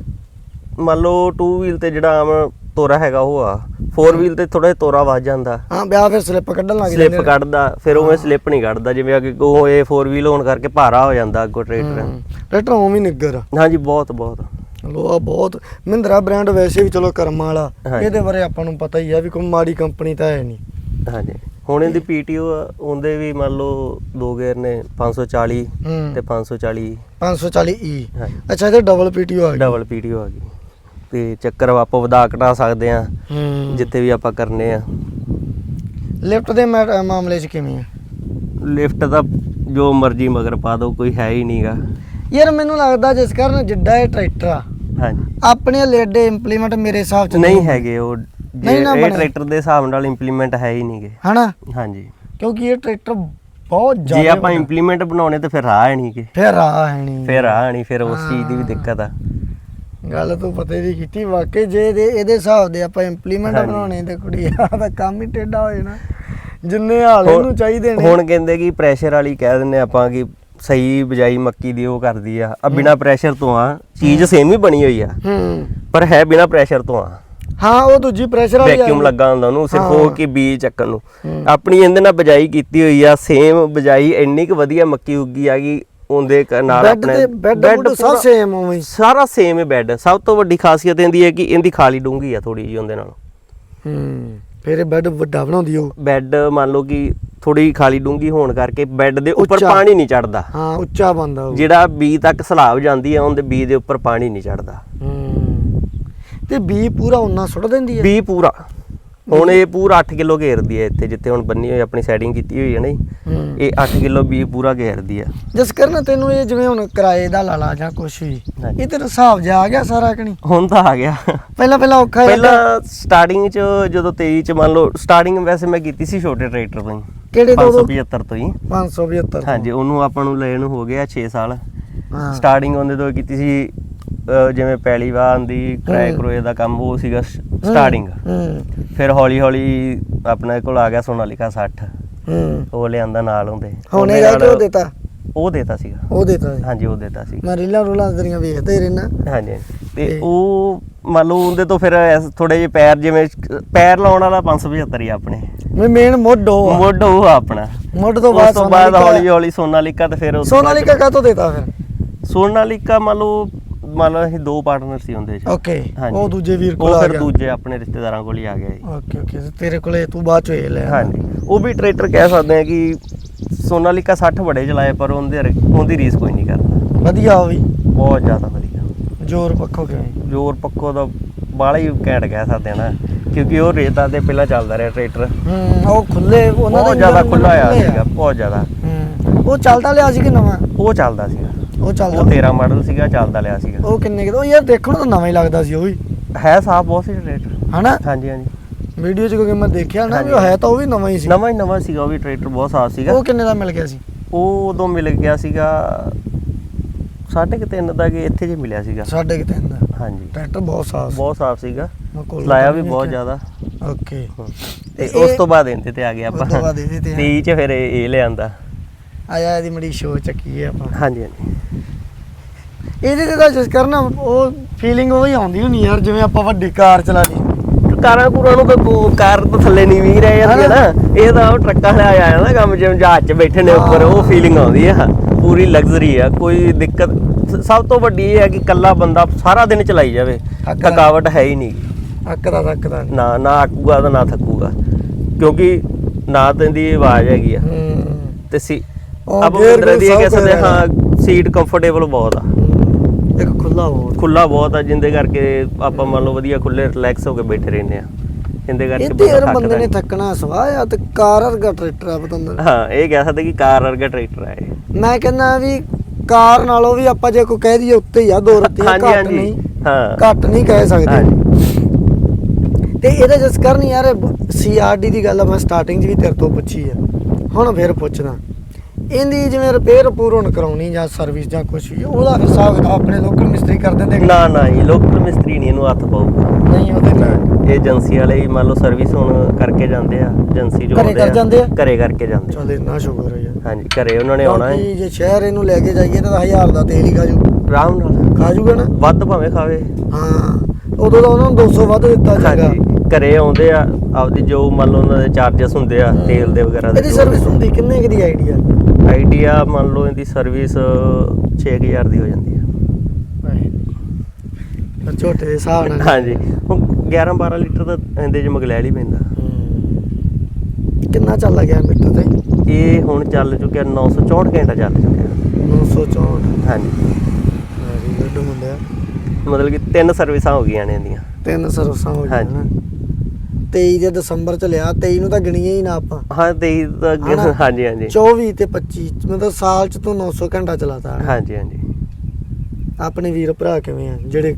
Speaker 2: ਮੰਨ ਲਓ 2 ਵੀਲ ਤੇ ਜਿਹੜਾ ਆਮ ਤੋਰਾ ਹੈਗਾ ਉਹ ਆ। 4 ਵੀਲ ਤੇ ਥੋੜਾ ਜਿਹਾ ਤੋਰਾ ਵੱਜ ਜਾਂਦਾ।
Speaker 1: ਹਾਂ ਵਿਆਹ ਫਿਰ ਸਲਿੱਪ ਕੱਢਣ ਲੱਗ
Speaker 2: ਸਲਿੱਪ
Speaker 1: ਜਾਂਦੇ ਨੇ।
Speaker 2: ਕੱਢਦਾ ਫਿਰ ਉਵੇਂ ਸਲਿੱਪ ਨਹੀਂ ਕੱਢਦਾ ਜਿਵੇਂ ਅੱਗੇ ਉਹ ਇਹ 4 ਵੀਲ ਹੋਣ ਕਰਕੇ ਭਾਰਾ ਹੋ ਜਾਂਦਾ ਅੱਗੋਂ ਟਰੈਕਟਰ
Speaker 1: ਹੂੰ। ਟਰੈਕਟਰ ਉਵੇਂ ਹੀ ਨਿੱਗਰ। ਆ।
Speaker 2: ਹਾਂਜੀ ਬਹੁਤ ਬਹੁਤ।
Speaker 1: ਲੋ ਆ ਬਹੁਤ। ਮਹਿੰਦਰਾ ਬ੍ਰਾਂਡ ਵੈਸੇ ਵੀ ਚਲੋ ਕਰਮਾਂ ਵਾਲਾ।
Speaker 2: ਹਾਂਜੀ।
Speaker 1: ਇਹਦੇ ਬਾਰੇ ਆਪਾਂ ਨੂੰ ਪਤਾ ਹੀ ਆ ਵੀ ਕੋਈ ਮਾੜੀ ਕੰਪਨੀ ਤਾਂ ਹੈ ਨਹੀਂ।
Speaker 2: ਹਾਂਜੀ। ਹੁਣ ਇਹਦੀ ਪੀਟੀਓ ਉਹਦੇ ਵੀ ਮੰਨ ਲਓ ਦੋ ਗੇਅਰ ਨੇ 540
Speaker 1: ਹੂੰ।
Speaker 2: ਤੇ 540
Speaker 1: 540e
Speaker 2: ਹਾਂਜੀ।
Speaker 1: ਅੱਛਾ ਇਹਦੇ ਡਬਲ ਪੀਟੀਓ ਆ ਗਈ।
Speaker 2: ਡਬਲ ਪੀਟੀਓ ਆ ਗਈ। ਤੇ ਚੱਕਰ ਆਪਾਂ ਵਧਾ ਘਟਾ ਸਕਦੇ ਆ
Speaker 1: ਹੂੰ।
Speaker 2: ਜਿੱਥੇ ਵੀ ਆਪਾਂ ਕਰਨੇ ਆ।
Speaker 1: ਲਿਫਟ ਦੇ ਮੈ- ਮਾਮਲੇ 'ਚ ਕਿਵੇਂ ਆ?
Speaker 2: ਲਿਫਟ ਦਾ ਜੋ ਮਰਜ਼ੀ ਮਗਰ ਪਾ ਦੋ ਕੋਈ ਹੈ ਹੀ ਨਹੀਂਗਾ
Speaker 1: ਯਾਰ ਮੈਨੂੰ ਲੱਗਦਾ ਜਿਸ ਕਾਰਨ ਜਿੱਡਾ ਇਹ ਟਰੈਕਟਰ ਆ
Speaker 2: ਹਾਂਜੀ।
Speaker 1: ਆਪਣੇ ਲੇਡੇ ਇੰਪਲੀਮੈਂਟ ਮੇਰੇ ਹਿਸਾਬ 'ਚ
Speaker 2: ਨਹੀਂ ਹੈਗੇ ਉਹ। ਜੇ
Speaker 1: ਨਹੀਂ ਨਾ
Speaker 2: ਇਹ
Speaker 1: ਬਣੇ।
Speaker 2: ਟਰੈਕਟਰ ਦੇ ਹਿਸਾਬ ਨਾਲ ਇੰਪਲੀਮੈਂਟ ਹੈ ਹੀ ਨਹੀਂਗੇ
Speaker 1: ਹਨਾ?
Speaker 2: ਹਾਂਜੀ।
Speaker 1: ਕਿਉਂਕਿ ਇਹ ਟਰੈਕਟਰ ਬਹੁਤ
Speaker 2: ਜੇ
Speaker 1: ਜ਼ਿਆਦਾ
Speaker 2: ਆਪਾਂ ਇੰਪਲੀਮੈਂਟ ਬਣਾਉਣੇ ਤੇ ਫਿਰ ਰਾਹ ਨਹੀਂਗੇ
Speaker 1: ਫਿਰ ਆ ਹੈ ਨਹੀਂ।
Speaker 2: ਫਿਰ ਰਾਹ ਨਹੀਂ ਫਿਰ ਉਸ ਚੀਜ਼ ਦੀ ਵੀ ਦਿੱਕਤ ਆ।
Speaker 1: ਗੱਲ ਤੂੰ ਪਤੇ ਦੀ ਕੀਤੀ ਵਾਕਈ ਜੇ ਇਹਦੇ ਇਹਦੇ ਹਿਸਾਬ ਦੇ ਆਪਾਂ ਇੰਪਲੀਮੈਂਟ। ਬਣਾਉਣੇ ਤੇ ਕੁੜੀ ਆ ਤਾਂ ਕੰਮ ਹੀ ਟੇਢਾ ਹੋ ਜਾਣਾ। ਜਿੰਨੇ ਹਾਲ ਇਹਨੂੰ ਚਾਹੀਦੇ ਨੇ।
Speaker 2: ਹੁਣ ਕਹਿੰਦੇ ਕਿ ਪ੍ਰੈਸ਼ਰ ਵਾਲੀ ਕਹਿ ਦਿੰਨੇ ਆਪਾਂ ਕਿ ਸਹੀ ਬਜਾਈ ਮੱਕੀ ਦੀ ਉਹ ਕਰਦੀ ਆ। ਆ ਬਿਨਾ ਪ੍ਰੈਸ਼ਰ ਤੋਂ ਆ ਚੀਜ਼ ਸੇਮ ਹੀ ਬਣੀ ਹੋਈ ਆ।
Speaker 1: ਹੂੰ।
Speaker 2: ਪਰ ਹੈ ਬਿਨਾ ਪ੍ਰੈਸ਼ਰ ਤੋਂ ਆ।
Speaker 1: ਹਾਂ ਉਹ ਦੂਜੀ ਪ੍ਰੈਸ਼ਰ ਵਾਲੀ
Speaker 2: ਵੈਕਿਊਮ। ਲੱਗਾ ਹੁੰਦਾ ਉਹਨੂੰ ਸਿਰਫ। ਉਹ ਕਿ ਬੀਜ ਚੱਕਣ ਨੂੰ। ਆਪਣੀ ਇਹਦੇ ਨਾਲ ਬਜਾਈ ਕੀਤੀ ਹੋਈ ਆ ਸੇਮ ਬਜਾਈ ਇੰਨੀ ਕੁ ਵਧੀਆ ਮੱਕੀ ਉੱਗੀ ਆ ਗਈ ਉਹਦੇ ਕ- ਨਾਲ
Speaker 1: ਬੈੱਡ
Speaker 2: ਆਪਣੇ
Speaker 1: ਬੈੱਡ ਬੁੱਡ ਸਭ ਸੇਮ ਉਵੇਂ।
Speaker 2: ਸਾਰਾ ਸੇਮ ਹੈ ਬੈੱਡ ਸਭ ਤੋਂ ਵੱਡੀ ਖਾਸੀਅਤ ਇਹਦੀ ਹੈ ਕਿ ਇਹਦੀ ਖਾਲੀ ਡੂੰਗੀ ਆ ਥੋੜੀ ਜਿਹੀ ਉਹਦੇ ਨਾਲ।
Speaker 1: ਹੂੰ ਫਿਰ ਇਹ ਬੈੱਡ ਵੱਡਾ ਬਣਾਉਂਦੀ ਉਹ?
Speaker 2: ਬੈੱਡ ਮੰਨ ਲਓ ਕਿ ਥੋੜੀ ਖਾਲੀ ਡੂੰਗੀ ਹੋਣ ਕਰਕੇ ਬੈੱਡ ਦੇ ਉੱਪਰ। ਪਾਣੀ ਨਹੀਂ ਚੜਦਾ
Speaker 1: ਹਾਂ ਉੱਚਾ ਬੰਦਾ ਉਹ।
Speaker 2: ਜਿਹੜਾ ਬੀ ਤੱਕ ਸਲਾਬ ਜਾਂਦੀ ਆ ਉਹਦੇ ਬੀ ਦੇ ਉੱਪਰ ਪਾਣੀ ਨਹੀਂ ਚੜਦਾ
Speaker 1: ਹੂੰ। ਤੇ ਬੀ ਪੂਰਾ ਉਹਨਾਂ ਸੁੱਟ ਦਿੰਦੀ ਹੈ
Speaker 2: ਬੀ ਪੂਰਾ। ਹੁਣ ਇਹ ਪੂਰਾ 8 ਕਿਲੋ ਘੇਰਦੀ ਹੈ ਇੱਥੇ ਜਿੱਥੇ ਹੁਣ ਬੰਨੀ ਹੋਈ ਆਪਣੀ ਸੈਟਿੰਗ ਕੀਤੀ ਹੋਈ ਹੈ ਨਾ ਜੀ,
Speaker 1: ਹੂੰ।
Speaker 2: ਇਹ 8 ਕਿਲੋ ਬੀ ਪੂਰਾ ਘੇਰਦੀ ਆ।
Speaker 1: ਜਿਸ ਕਰਨ ਤੈਨੂੰ ਇਹ ਜਿਵੇਂ ਹੁਣ ਕਿਰਾਏ ਦਾ ਲਾਲਾ ਜਾਂ ਕੁਛ ਵੀ। ਇਹ ਤੇਰਾ ਹਿਸਾਬ ਜਾ ਆ ਗਿਆ ਸਾਰਾ ਕਿ ਨਹੀਂ?
Speaker 2: ਹੁਣ ਤਾਂ ਆ ਗਿਆ।
Speaker 1: ਪਹਿਲਾਂ ਪਹਿਲਾਂ ਔਖਾ
Speaker 2: ਪਹਿਲਾਂ ਸਟਾਰਟਿੰਗ ਚ ਜਦੋਂ 23 ਚ ਮੰਨ ਲਓ ਸਟਾਰਟਿੰਗ ਵੈਸੇ ਮੈਂ ਕੀਤੀ ਸੀ ਛੋਟੇ ਟਰੈਕਟਰ ਤੋਂ ਹੀ।
Speaker 1: ਕਿਹੜੇ ਤੋਂ ਉਦੋਂ?
Speaker 2: 575 ਤੋਂ ਹੀ।
Speaker 1: 572
Speaker 2: ਹਾਂਜੀ ਉਹਨੂੰ ਆਪਾਂ ਨੂੰ ਲੈਣ ਨੂੰ ਹੋ ਗਿਆ 6 ਸਾਲ।
Speaker 1: ਹਾਂ।
Speaker 2: ਸਟਾਰਟਿੰਗ ਉਹਦੇ ਤੋਂ ਕੀਤੀ ਸੀ ਅਹ ਜਿਵੇਂ ਪੈਲੀ ਵਾਹਨ ਦੀ ਕਿਰਾਏ। ਕਰੋਏ ਦਾ ਕੰਮ ਉਹ ਸੀਗਾ ਸਟਾਰਟਿੰਗ
Speaker 1: ਹੂੰ
Speaker 2: ਫਿਰ ਹੌਲੀ ਹੌਲੀ ਆਪਣੇ ਕੋਲ ਆ ਗਿਆ ਸੋਨਾਲੀਕਾ 60
Speaker 1: ਹੂੰ।
Speaker 2: ਉਹ ਲਿਆਂਦਾ ਨਾਲ ਹੁੰਦੇ
Speaker 1: ਹੁਣ
Speaker 2: ਉਹਦੇ
Speaker 1: ਕਿ
Speaker 2: ਨਾਲ-
Speaker 1: ਉਹ ਦੇਤਾ?
Speaker 2: ਉਹ ਦੇਤਾ ਸੀਗਾ।
Speaker 1: ਉਹ ਦੇਤਾ
Speaker 2: ਹਾਂਜੀ ਉਹ ਦੇਤਾ ਸੀ।
Speaker 1: ਮੈਂ ਰੀਲਾਂ ਰੋਲਾਂ ਤੇਰੀਆਂ ਵੇਖਦਾ ਹੀ ਰਹਿਣਾ
Speaker 2: ਹਾਂਜੀ ਹਾਂਜੀ। ਤੇ
Speaker 1: ਤੇ-
Speaker 2: ਉਹ ਮੰਨ ਲਓ ਉਹਦੇ ਤੋਂ ਫਿਰ ਥੋੜੇ ਜਿਹੇ ਪੈਰ ਜਿਵੇਂ ਪੈਰ ਲਾਉਣ ਵਾਲਾ 575 ਹੀ ਆਪਣੇ।
Speaker 1: ਮੈਂ ਮੇਨ ਮੁੱਢ ਉਹ ਆ।
Speaker 2: ਮੁੱਢ ਉਹ ਆ ਆਪਣਾ।
Speaker 1: ਮੁੱਢ ਤੋਂ
Speaker 2: ਉਸ
Speaker 1: ਬਾਅਦ
Speaker 2: ਤੋਂ ਬਾਅਦ
Speaker 1: ਸੋਨਾਲੀਕਾ-
Speaker 2: ਹੌਲੀ ਹੌਲੀ ਸੋਨਾਲੀਕਾ ਤੇ ਫਿਰ ਉਸ ਤੋਂ ਬਾਅਦ-
Speaker 1: ਸੋਨਾਲੀਕਾ ਕਾਹਤੋਂ ਦੇਤਾ ਫਿਰ?
Speaker 2: ਸੋਨਾਲੀਕਾ ਮੰਨ ਲਓ ਮੰਨ ਲਓ ਅਸੀਂ ਦੋ ਪਾਰਟਨਰ ਸੀ ਹੁੰਦੇ ਚ।
Speaker 1: ਓਕੇ
Speaker 2: ਹਾਂਜੀ।
Speaker 1: ਉਹ ਦੂਜੇ ਵੀਰ ਕੋਲ
Speaker 2: ਉਹ
Speaker 1: ਆ
Speaker 2: ਫਿਰ
Speaker 1: ਗਿਆ।
Speaker 2: ਦੂਜੇ ਆਪਣੇ ਰਿਸ਼ਤੇਦਾਰਾਂ ਕੋਲ ਹੀ ਆ ਗਿਆ ਜੀ।
Speaker 1: ਓਕੇ ਓਕੇ ਤੇਰੇ ਕੋਲੇ ਤੂੰ ਬਾਅਦ ਚੋਂ ਇਹ ਲੈ ਆਇਆ।
Speaker 2: ਹਾਂਜੀ। ਉਹ ਵੀ ਟਰੈਕਟਰ ਕਹਿ ਸਕਦੇ ਆ ਕਿ ਸੋਨਾਲੀਕਾ 60 ਬੜੇ ਚਲਾਏ ਪਰ ਉਹਦੇ ਉਹਦੀ ਰੀਸ ਕੋਈ ਨਹੀਂ ਕਰਦਾ।
Speaker 1: ਵਧੀਆ ਉਹ ਵੀ?
Speaker 2: ਬਹੁਤ ਜ਼ਿਆਦਾ ਵਧੀਆ।
Speaker 1: ਜ਼ੋਰ ਪੱਖੋਂ ਕਿਵੇਂ?
Speaker 2: ਜ਼ੋਰ ਪੱਕੋ ਦਾ ਬਾਲਾ ਹੀ ਘੈਂਟ ਕਹਿ ਸਕਦੇ ਆ ਨਾ ਕਿਉਂਕਿ ਉਹ ਰੇਤਾ ਤੇ ਪਹਿਲਾਂ ਚੱਲਦਾ ਰਿਹਾ ਟਰੈਕਟਰ
Speaker 1: ਹੂੰ ਉਹ ਖੁੱਲੇ ਉਹਨਾਂ
Speaker 2: ਬਹੁਤ ਜ਼ਿਆਦਾ ਖੁੱਲਾ ਆ। ਸੀਗਾ ਬਹੁਤ ਜ਼ਿਆਦਾ।
Speaker 1: ਹੂੰ ਉਹ ਚੱਲਦਾ ਲਿਆ ਸੀ ਕਿ ਨਵਾਂ?
Speaker 2: ਉਹ ਚੱਲਦਾ ਸੀਗਾ।
Speaker 1: ਉਹ
Speaker 2: ਉਹ
Speaker 1: ਚੱਲਦਾ
Speaker 2: 13 ਮਾਡਲ ਸੀਗਾ ਚੱਲਦਾ ਲਿਆ ਸੀਗਾ।
Speaker 1: ਉਹ ਕਿੰਨੇ ਕਿਦਾ ਉਹ ਯਾਰ ਦੇਖਣ ਨੂੰ ਤਾਂ ਨਵਾਂ ਹੀ ਲੱਗਦਾ ਸੀ ਉਹ ਵੀ।
Speaker 2: ਹੈ ਸਾਫ਼ ਬਹੁਤ ਸੀ ਟਰੈਕਟਰ
Speaker 1: ਹਨਾ?
Speaker 2: ਹਾਂਜੀ ਹਾਂਜੀ।
Speaker 1: ਵੀਡੀਓ 'ਚ ਕਿਉਂਕਿ ਮੈਂ ਦੇਖਿਆ ਨਾ ਵੀ ਉਹ। ਹੈ ਤਾਂ ਉਹ ਵੀ ਨਵਾਂ ਹੀ ਸੀ।
Speaker 2: ਨਵਾਂ ਹੀ ਨਵਾਂ ਸੀਗਾ ਉਹ ਵੀ ਟਰੈਕਟਰ ਬਹੁਤ ਸਾਫ਼ ਸੀਗਾ।
Speaker 1: ਉਹ ਕਿੰਨੇ ਦਾ ਮਿਲ ਗਿਆ ਸੀ?
Speaker 2: ਉਹ ਉਦੋਂ ਮਿਲ ਗਿਆ ਸੀਗਾ ਸਾਢੇ ਕੁ ਤਿੰਨ ਦਾ ਕਿ ਇੱਥੇ ਜੇ ਮਿਲਿਆ ਸੀਗਾ।
Speaker 1: ਸਾਢੇ ਕਿ ਤਿੰਨ ਦਾ।
Speaker 2: ਹਾਂਜੀ।
Speaker 1: ਟਰੈਕਟਰ ਬਹੁਤ ਸਾਫ਼
Speaker 2: ਬਹੁਤ ਸਾਫ਼ ਸੀਗਾ।
Speaker 1: ਮੈਂ ਕੋਲ
Speaker 2: ਲਾਇਆ ਵੀ ਬਹੁਤ ਜ਼ਿਆਦਾ।
Speaker 1: ਓਕੇ। ਤੇ
Speaker 2: ਉਸ ਤੋਂ ਬਾਅਦ ਇਹਦੇ ਤੇ ਆ ਗਏ ਆਪਾਂ।
Speaker 1: ਉਸ ਤੋਂ ਬਾਅਦ ਇਹਦੇ ਤੇ ਆ।
Speaker 2: 23 ਚ ਫਿਰ ਇਹ ਇਹ ਲਿਆਂਦਾ।
Speaker 1: ਆਇਆ ਇਹਦੀ ਮੜੀ ਸ਼ੋਅ ਚੱਕੀ ਹੈ ਆਪਾਂ।
Speaker 2: ਹਾਂਜੀ ਹਾਂਜੀ।
Speaker 1: ਇਹਦੇ ਤੇ ਤਾਂ ਜਿਸ ਕਰਨਾ ਉਹ ਫੀਲਿੰਗ ਉਹ ਹੀ ਆਉਂਦੀ ਹੁੰਦੀ ਯਾਰ ਜਿਵੇਂ ਆਪਾਂ ਵੱਡੀ ਕਾਰ ਚਲਾ ਲਈ
Speaker 2: ਕਾਰਾਂ ਕੂਰਾਂ ਨੂੰ ਤਾਂ ਕੋ- ਕਾਰ ਤੋਂ ਥੱਲੇ ਨਹੀਂ ਵੀ ਰਹਿ ਜਾਂਦੀ ਨਾ। ਇਹ ਤਾਂ ਉਹ ਟਰੱਕਾਂ ਵਾਲਾ ਆਇਆ ਨਾ ਕੰਮ ਜਿਵੇਂ ਜਹਾਜ਼ 'ਚ ਬੈਠੇ ਨੇ ਉੱਪਰ ਉਹ ਫੀਲਿੰਗ ਆਉਂਦੀ ਆ। ਪੂਰੀ ਲਗਜ਼ਰੀ ਆ ਕੋਈ ਦਿੱਕਤ ਸਭ ਤੋਂ ਵੱਡੀ ਇਹ ਹੈ ਕਿ ਇਕੱਲਾ ਬੰਦਾ ਸਾਰਾ ਦਿਨ ਚਲਾਈ ਜਾਵੇ।
Speaker 1: ਥੱਕਦਾ
Speaker 2: ਥਕਾਵਟ ਹੈ ਹੀ ਨਹੀਂ
Speaker 1: ਅੱਕਦਾ ਨਹੀਂ
Speaker 2: ਨਾ ਨਾ ਆਕੂਗਾ ਤਾਂ ਨਾ ਥੱਕੂਗਾ। ਕਿਉਂਕਿ ਨਾ ਤਾਂ ਇਹਦੀ ਆਵਾਜ਼ ਹੈਗੀ ਆ। ਤੇ ਸੀ
Speaker 1: gear
Speaker 2: ਅੰਦਰ ਦੀ
Speaker 1: ਕੁਝ
Speaker 2: ਹਾਂ ਸੀਟ ਕੰਫਰਟੇਬਲ ਬਹੁਤ ਆ।
Speaker 1: ਇੱਕ ਖੁੱਲਾ ਹੋਰ
Speaker 2: ਖੁੱਲਾ ਬਹੁਤ ਆ ਜਿੰਦੇ ਕਰਕੇ ਆਪਾਂ ਮੰਨ ਲਓ ਵਧੀਆ ਖੁੱਲੇ ਰਿਲੈਕਸ ਹੋ ਕੇ ਬੈਠੇ ਰਹਿੰਦੇ ਆ। ਜਿੰਦੇ ਕਰਕੇ
Speaker 1: ਤੇ ਯਾਰ
Speaker 2: ਬੰਦਾ
Speaker 1: ਬੰਦੇ ਨੇ। ਥੱਕਣਾ ਸਵਾਹ ਆ ਤੇ ਕਾਰ ਵਰਗਾ ਟਰੈਕਟਰ ਆ ਪਤੰਦਰ।
Speaker 2: ਹਾਂ ਇਹ ਕਹਿ ਸਕਦੇ ਕਿ ਕਾਰ ਵਰਗਾ ਟਰੈਕਟਰ ਆ ਇਹ।
Speaker 1: ਮੈਂ ਕਹਿੰਦਾ ਵੀ ਕਾਰ ਨਾਲੋਂ ਵੀ ਆਪਾਂ ਜੇ ਕੋਈ ਕਹਿ ਦਈਏ ਉੱਤੇ ਹੀ ਆ ਦੋ ਰੱਤੀਆਂ
Speaker 2: ਹਾਂਜੀ
Speaker 1: ਘੱਟ
Speaker 2: ਹਾਂਜੀ।
Speaker 1: ਨਹੀਂ
Speaker 2: ਹਾਂ।
Speaker 1: ਘੱਟ ਨਹੀਂ ਕਹਿ ਸਕਦੇ।
Speaker 2: ਹਾਂਜੀ।
Speaker 1: ਤੇ ਇਹਦੇ ਜਿਸ ਕਰਨ ਯਾਰ ਸੀਆਰਡੀ ਦੀ ਗੱਲ ਮੈਂ ਸਟਾਰਟਿੰਗ 'ਚ ਵੀ ਤੇਰੇ ਤੋਂ ਪੁੱਛੀ ਆ। ਹੁਣ ਫਿਰ ਪੁੱਛਦਾ। ਇਹਦੀ ਜਿਵੇਂ ਰਿਪੇਅਰ ਪੂਰਨ ਕਰਾਉਣੀ ਜਾਂ ਸਰਵਿਸ ਜਾਂ ਕੁਝ ਵੀ ਉਹਦਾ ਹਿਸਾਬ ਕਿਤਾਬ ਆਪਣੇ ਲੋਕਲ ਮਿਸਤਰੀ ਕਰ ਦਿੰਦੇ
Speaker 2: ਨਾ ਨਾ ਇਹ ਲੋਕਲ ਮਿਸਤਰੀ ਨਹੀਂ ਇਹਨੂੰ ਹੱਥ ਪਾਊਗਾ
Speaker 1: ਨਹੀਂ ਉਹਦੇ ਨਾਲ
Speaker 2: ਇਹ ਏਜੰਸੀ ਵਾਲੇ ਹੀ ਮੰਨ ਲਓ ਸਰਵਿਸ ਹੁਣ ਕਰਕੇ ਜਾਂਦੇ ਆ ਏਜੰਸੀ ਜੋ
Speaker 1: ਘਰੇ ਕਰ ਜਾਂਦੇ ਆ?
Speaker 2: ਘਰੇ ਕਰਕੇ ਜਾਂਦੇ ਆ।
Speaker 1: ਚੱਲ ਸ਼ੁਕਰ ਹੈ ਯਾਰ।
Speaker 2: ਹਾਂਜੀ ਘਰੇ ਉਹਨਾਂ ਨੇ ਆਉਣਾ ਹੈ।
Speaker 1: ਕਿਉਂਕਿ ਜੇ ਸ਼ਹਿਰ ਇਹਨੂੰ ਲੈ ਕੇ ਜਾਈਏ ਤਾਂ 1000 ਦਾ ਤੇਲ ਹੀ ਖਾਜੂ
Speaker 2: ਆਰਾਮ ਨਾਲ।
Speaker 1: ਖਾਜੂਗਾ ਨਾ?
Speaker 2: ਵੱਧ ਭਾਵੇਂ ਖਾਵੇ।
Speaker 1: ਹਾਂ ਉਦੋਂ ਤਾਂ ਉਹਨਾਂ ਨੂੰ 200 ਵੱਧ ਦਿੱਤਾ ਜਾਏਗਾ।
Speaker 2: ਹਾਂਜੀ ਘਰੇ ਆਉਂਦੇ ਆ ਆਪਦੀ ਜੋ ਮੰਨ ਲਓ ਉਹਨਾਂ ਦੇ ਚਾਰजेस ਹੁੰਦੇ ਆ ਤੇਲ ਦੇ ਵਗੈਰਾ ਦੇ
Speaker 1: ਇਹਦੀ ਸਰਵਿਸ ਹੁੰਦੀ ਕਿੰਨੇ ਕੁ ਦੀ ਆਈਡੀਆ?
Speaker 2: ਆਈਡੀਆ ਮੰਨ ਲਓ ਇਹਦੀ ਸਰਵਿਸ 6000 ਦੀ ਹੋ ਜਾਂਦੀ ਆ
Speaker 1: ਪਰ ਝੋਟੇ ਦੇ ਹਿਸਾਬ ਨਾਲ।
Speaker 2: ਹਾਂਜੀ। ਹੁਣ 11 12 ਲੀਟਰ ਦਾ ਇਹਦੇ ਚ ਮਗਲੈਲ ਹੀ ਪੈਂਦਾ।
Speaker 1: ਹੂੰ। ਕਿੰਨਾ ਚੱਲ ਗਿਆ ਮੀਟਰ ਤੇ?
Speaker 2: ਇਹ ਹੁਣ ਚੱਲ ਚੁੱਕਿਆ 964 ਘੰਟਾ ਚੱਲ ਚੁੱਕਿਆ।
Speaker 1: 964
Speaker 2: ਹਾਂਜੀ।
Speaker 1: ਵੈਰੀ ਗੁੱਡ ਮੁੰਡਿਆ।
Speaker 2: ਮਤਲਬ ਕਿ ਤਿੰਨ ਸਰਵਿਸਾਂ ਹੋ ਗਈਆਂ ਨੇ ਇਹਦੀਆਂ।
Speaker 1: ਤਿੰਨ ਸਰਵਿਸਾਂ ਹੋ ਗਈਆਂ
Speaker 2: ਹਾਂਜੀ।
Speaker 1: ਨਾ 23 ਦੇ ਦਸੰਬਰ ਚ ਲਿਆ 23 ਨੂੰ ਤਾਂ ਗਿਣੀਆਂ ਹੀ ਨਾ ਆਪਾਂ।
Speaker 2: ਹਾਂ 23 ਤਾਂ ਅੱਗੇ-
Speaker 1: ਹਨਾ?
Speaker 2: ਹਾਂਜੀ ਹਾਂਜੀ।
Speaker 1: 24 ਤੇ 25 ਮਤਲਬ ਸਾਲ ਚ ਤੂੰ 900 ਘੰਟਾ ਚਲਾਤਾ ਹੈ
Speaker 2: ਹਾਂਜੀ ਹਾਂਜੀ।
Speaker 1: ਆਪਣੇ ਵੀਰ ਭਰਾ ਕਿਵੇਂ ਆ? ਜਿਹੜੇ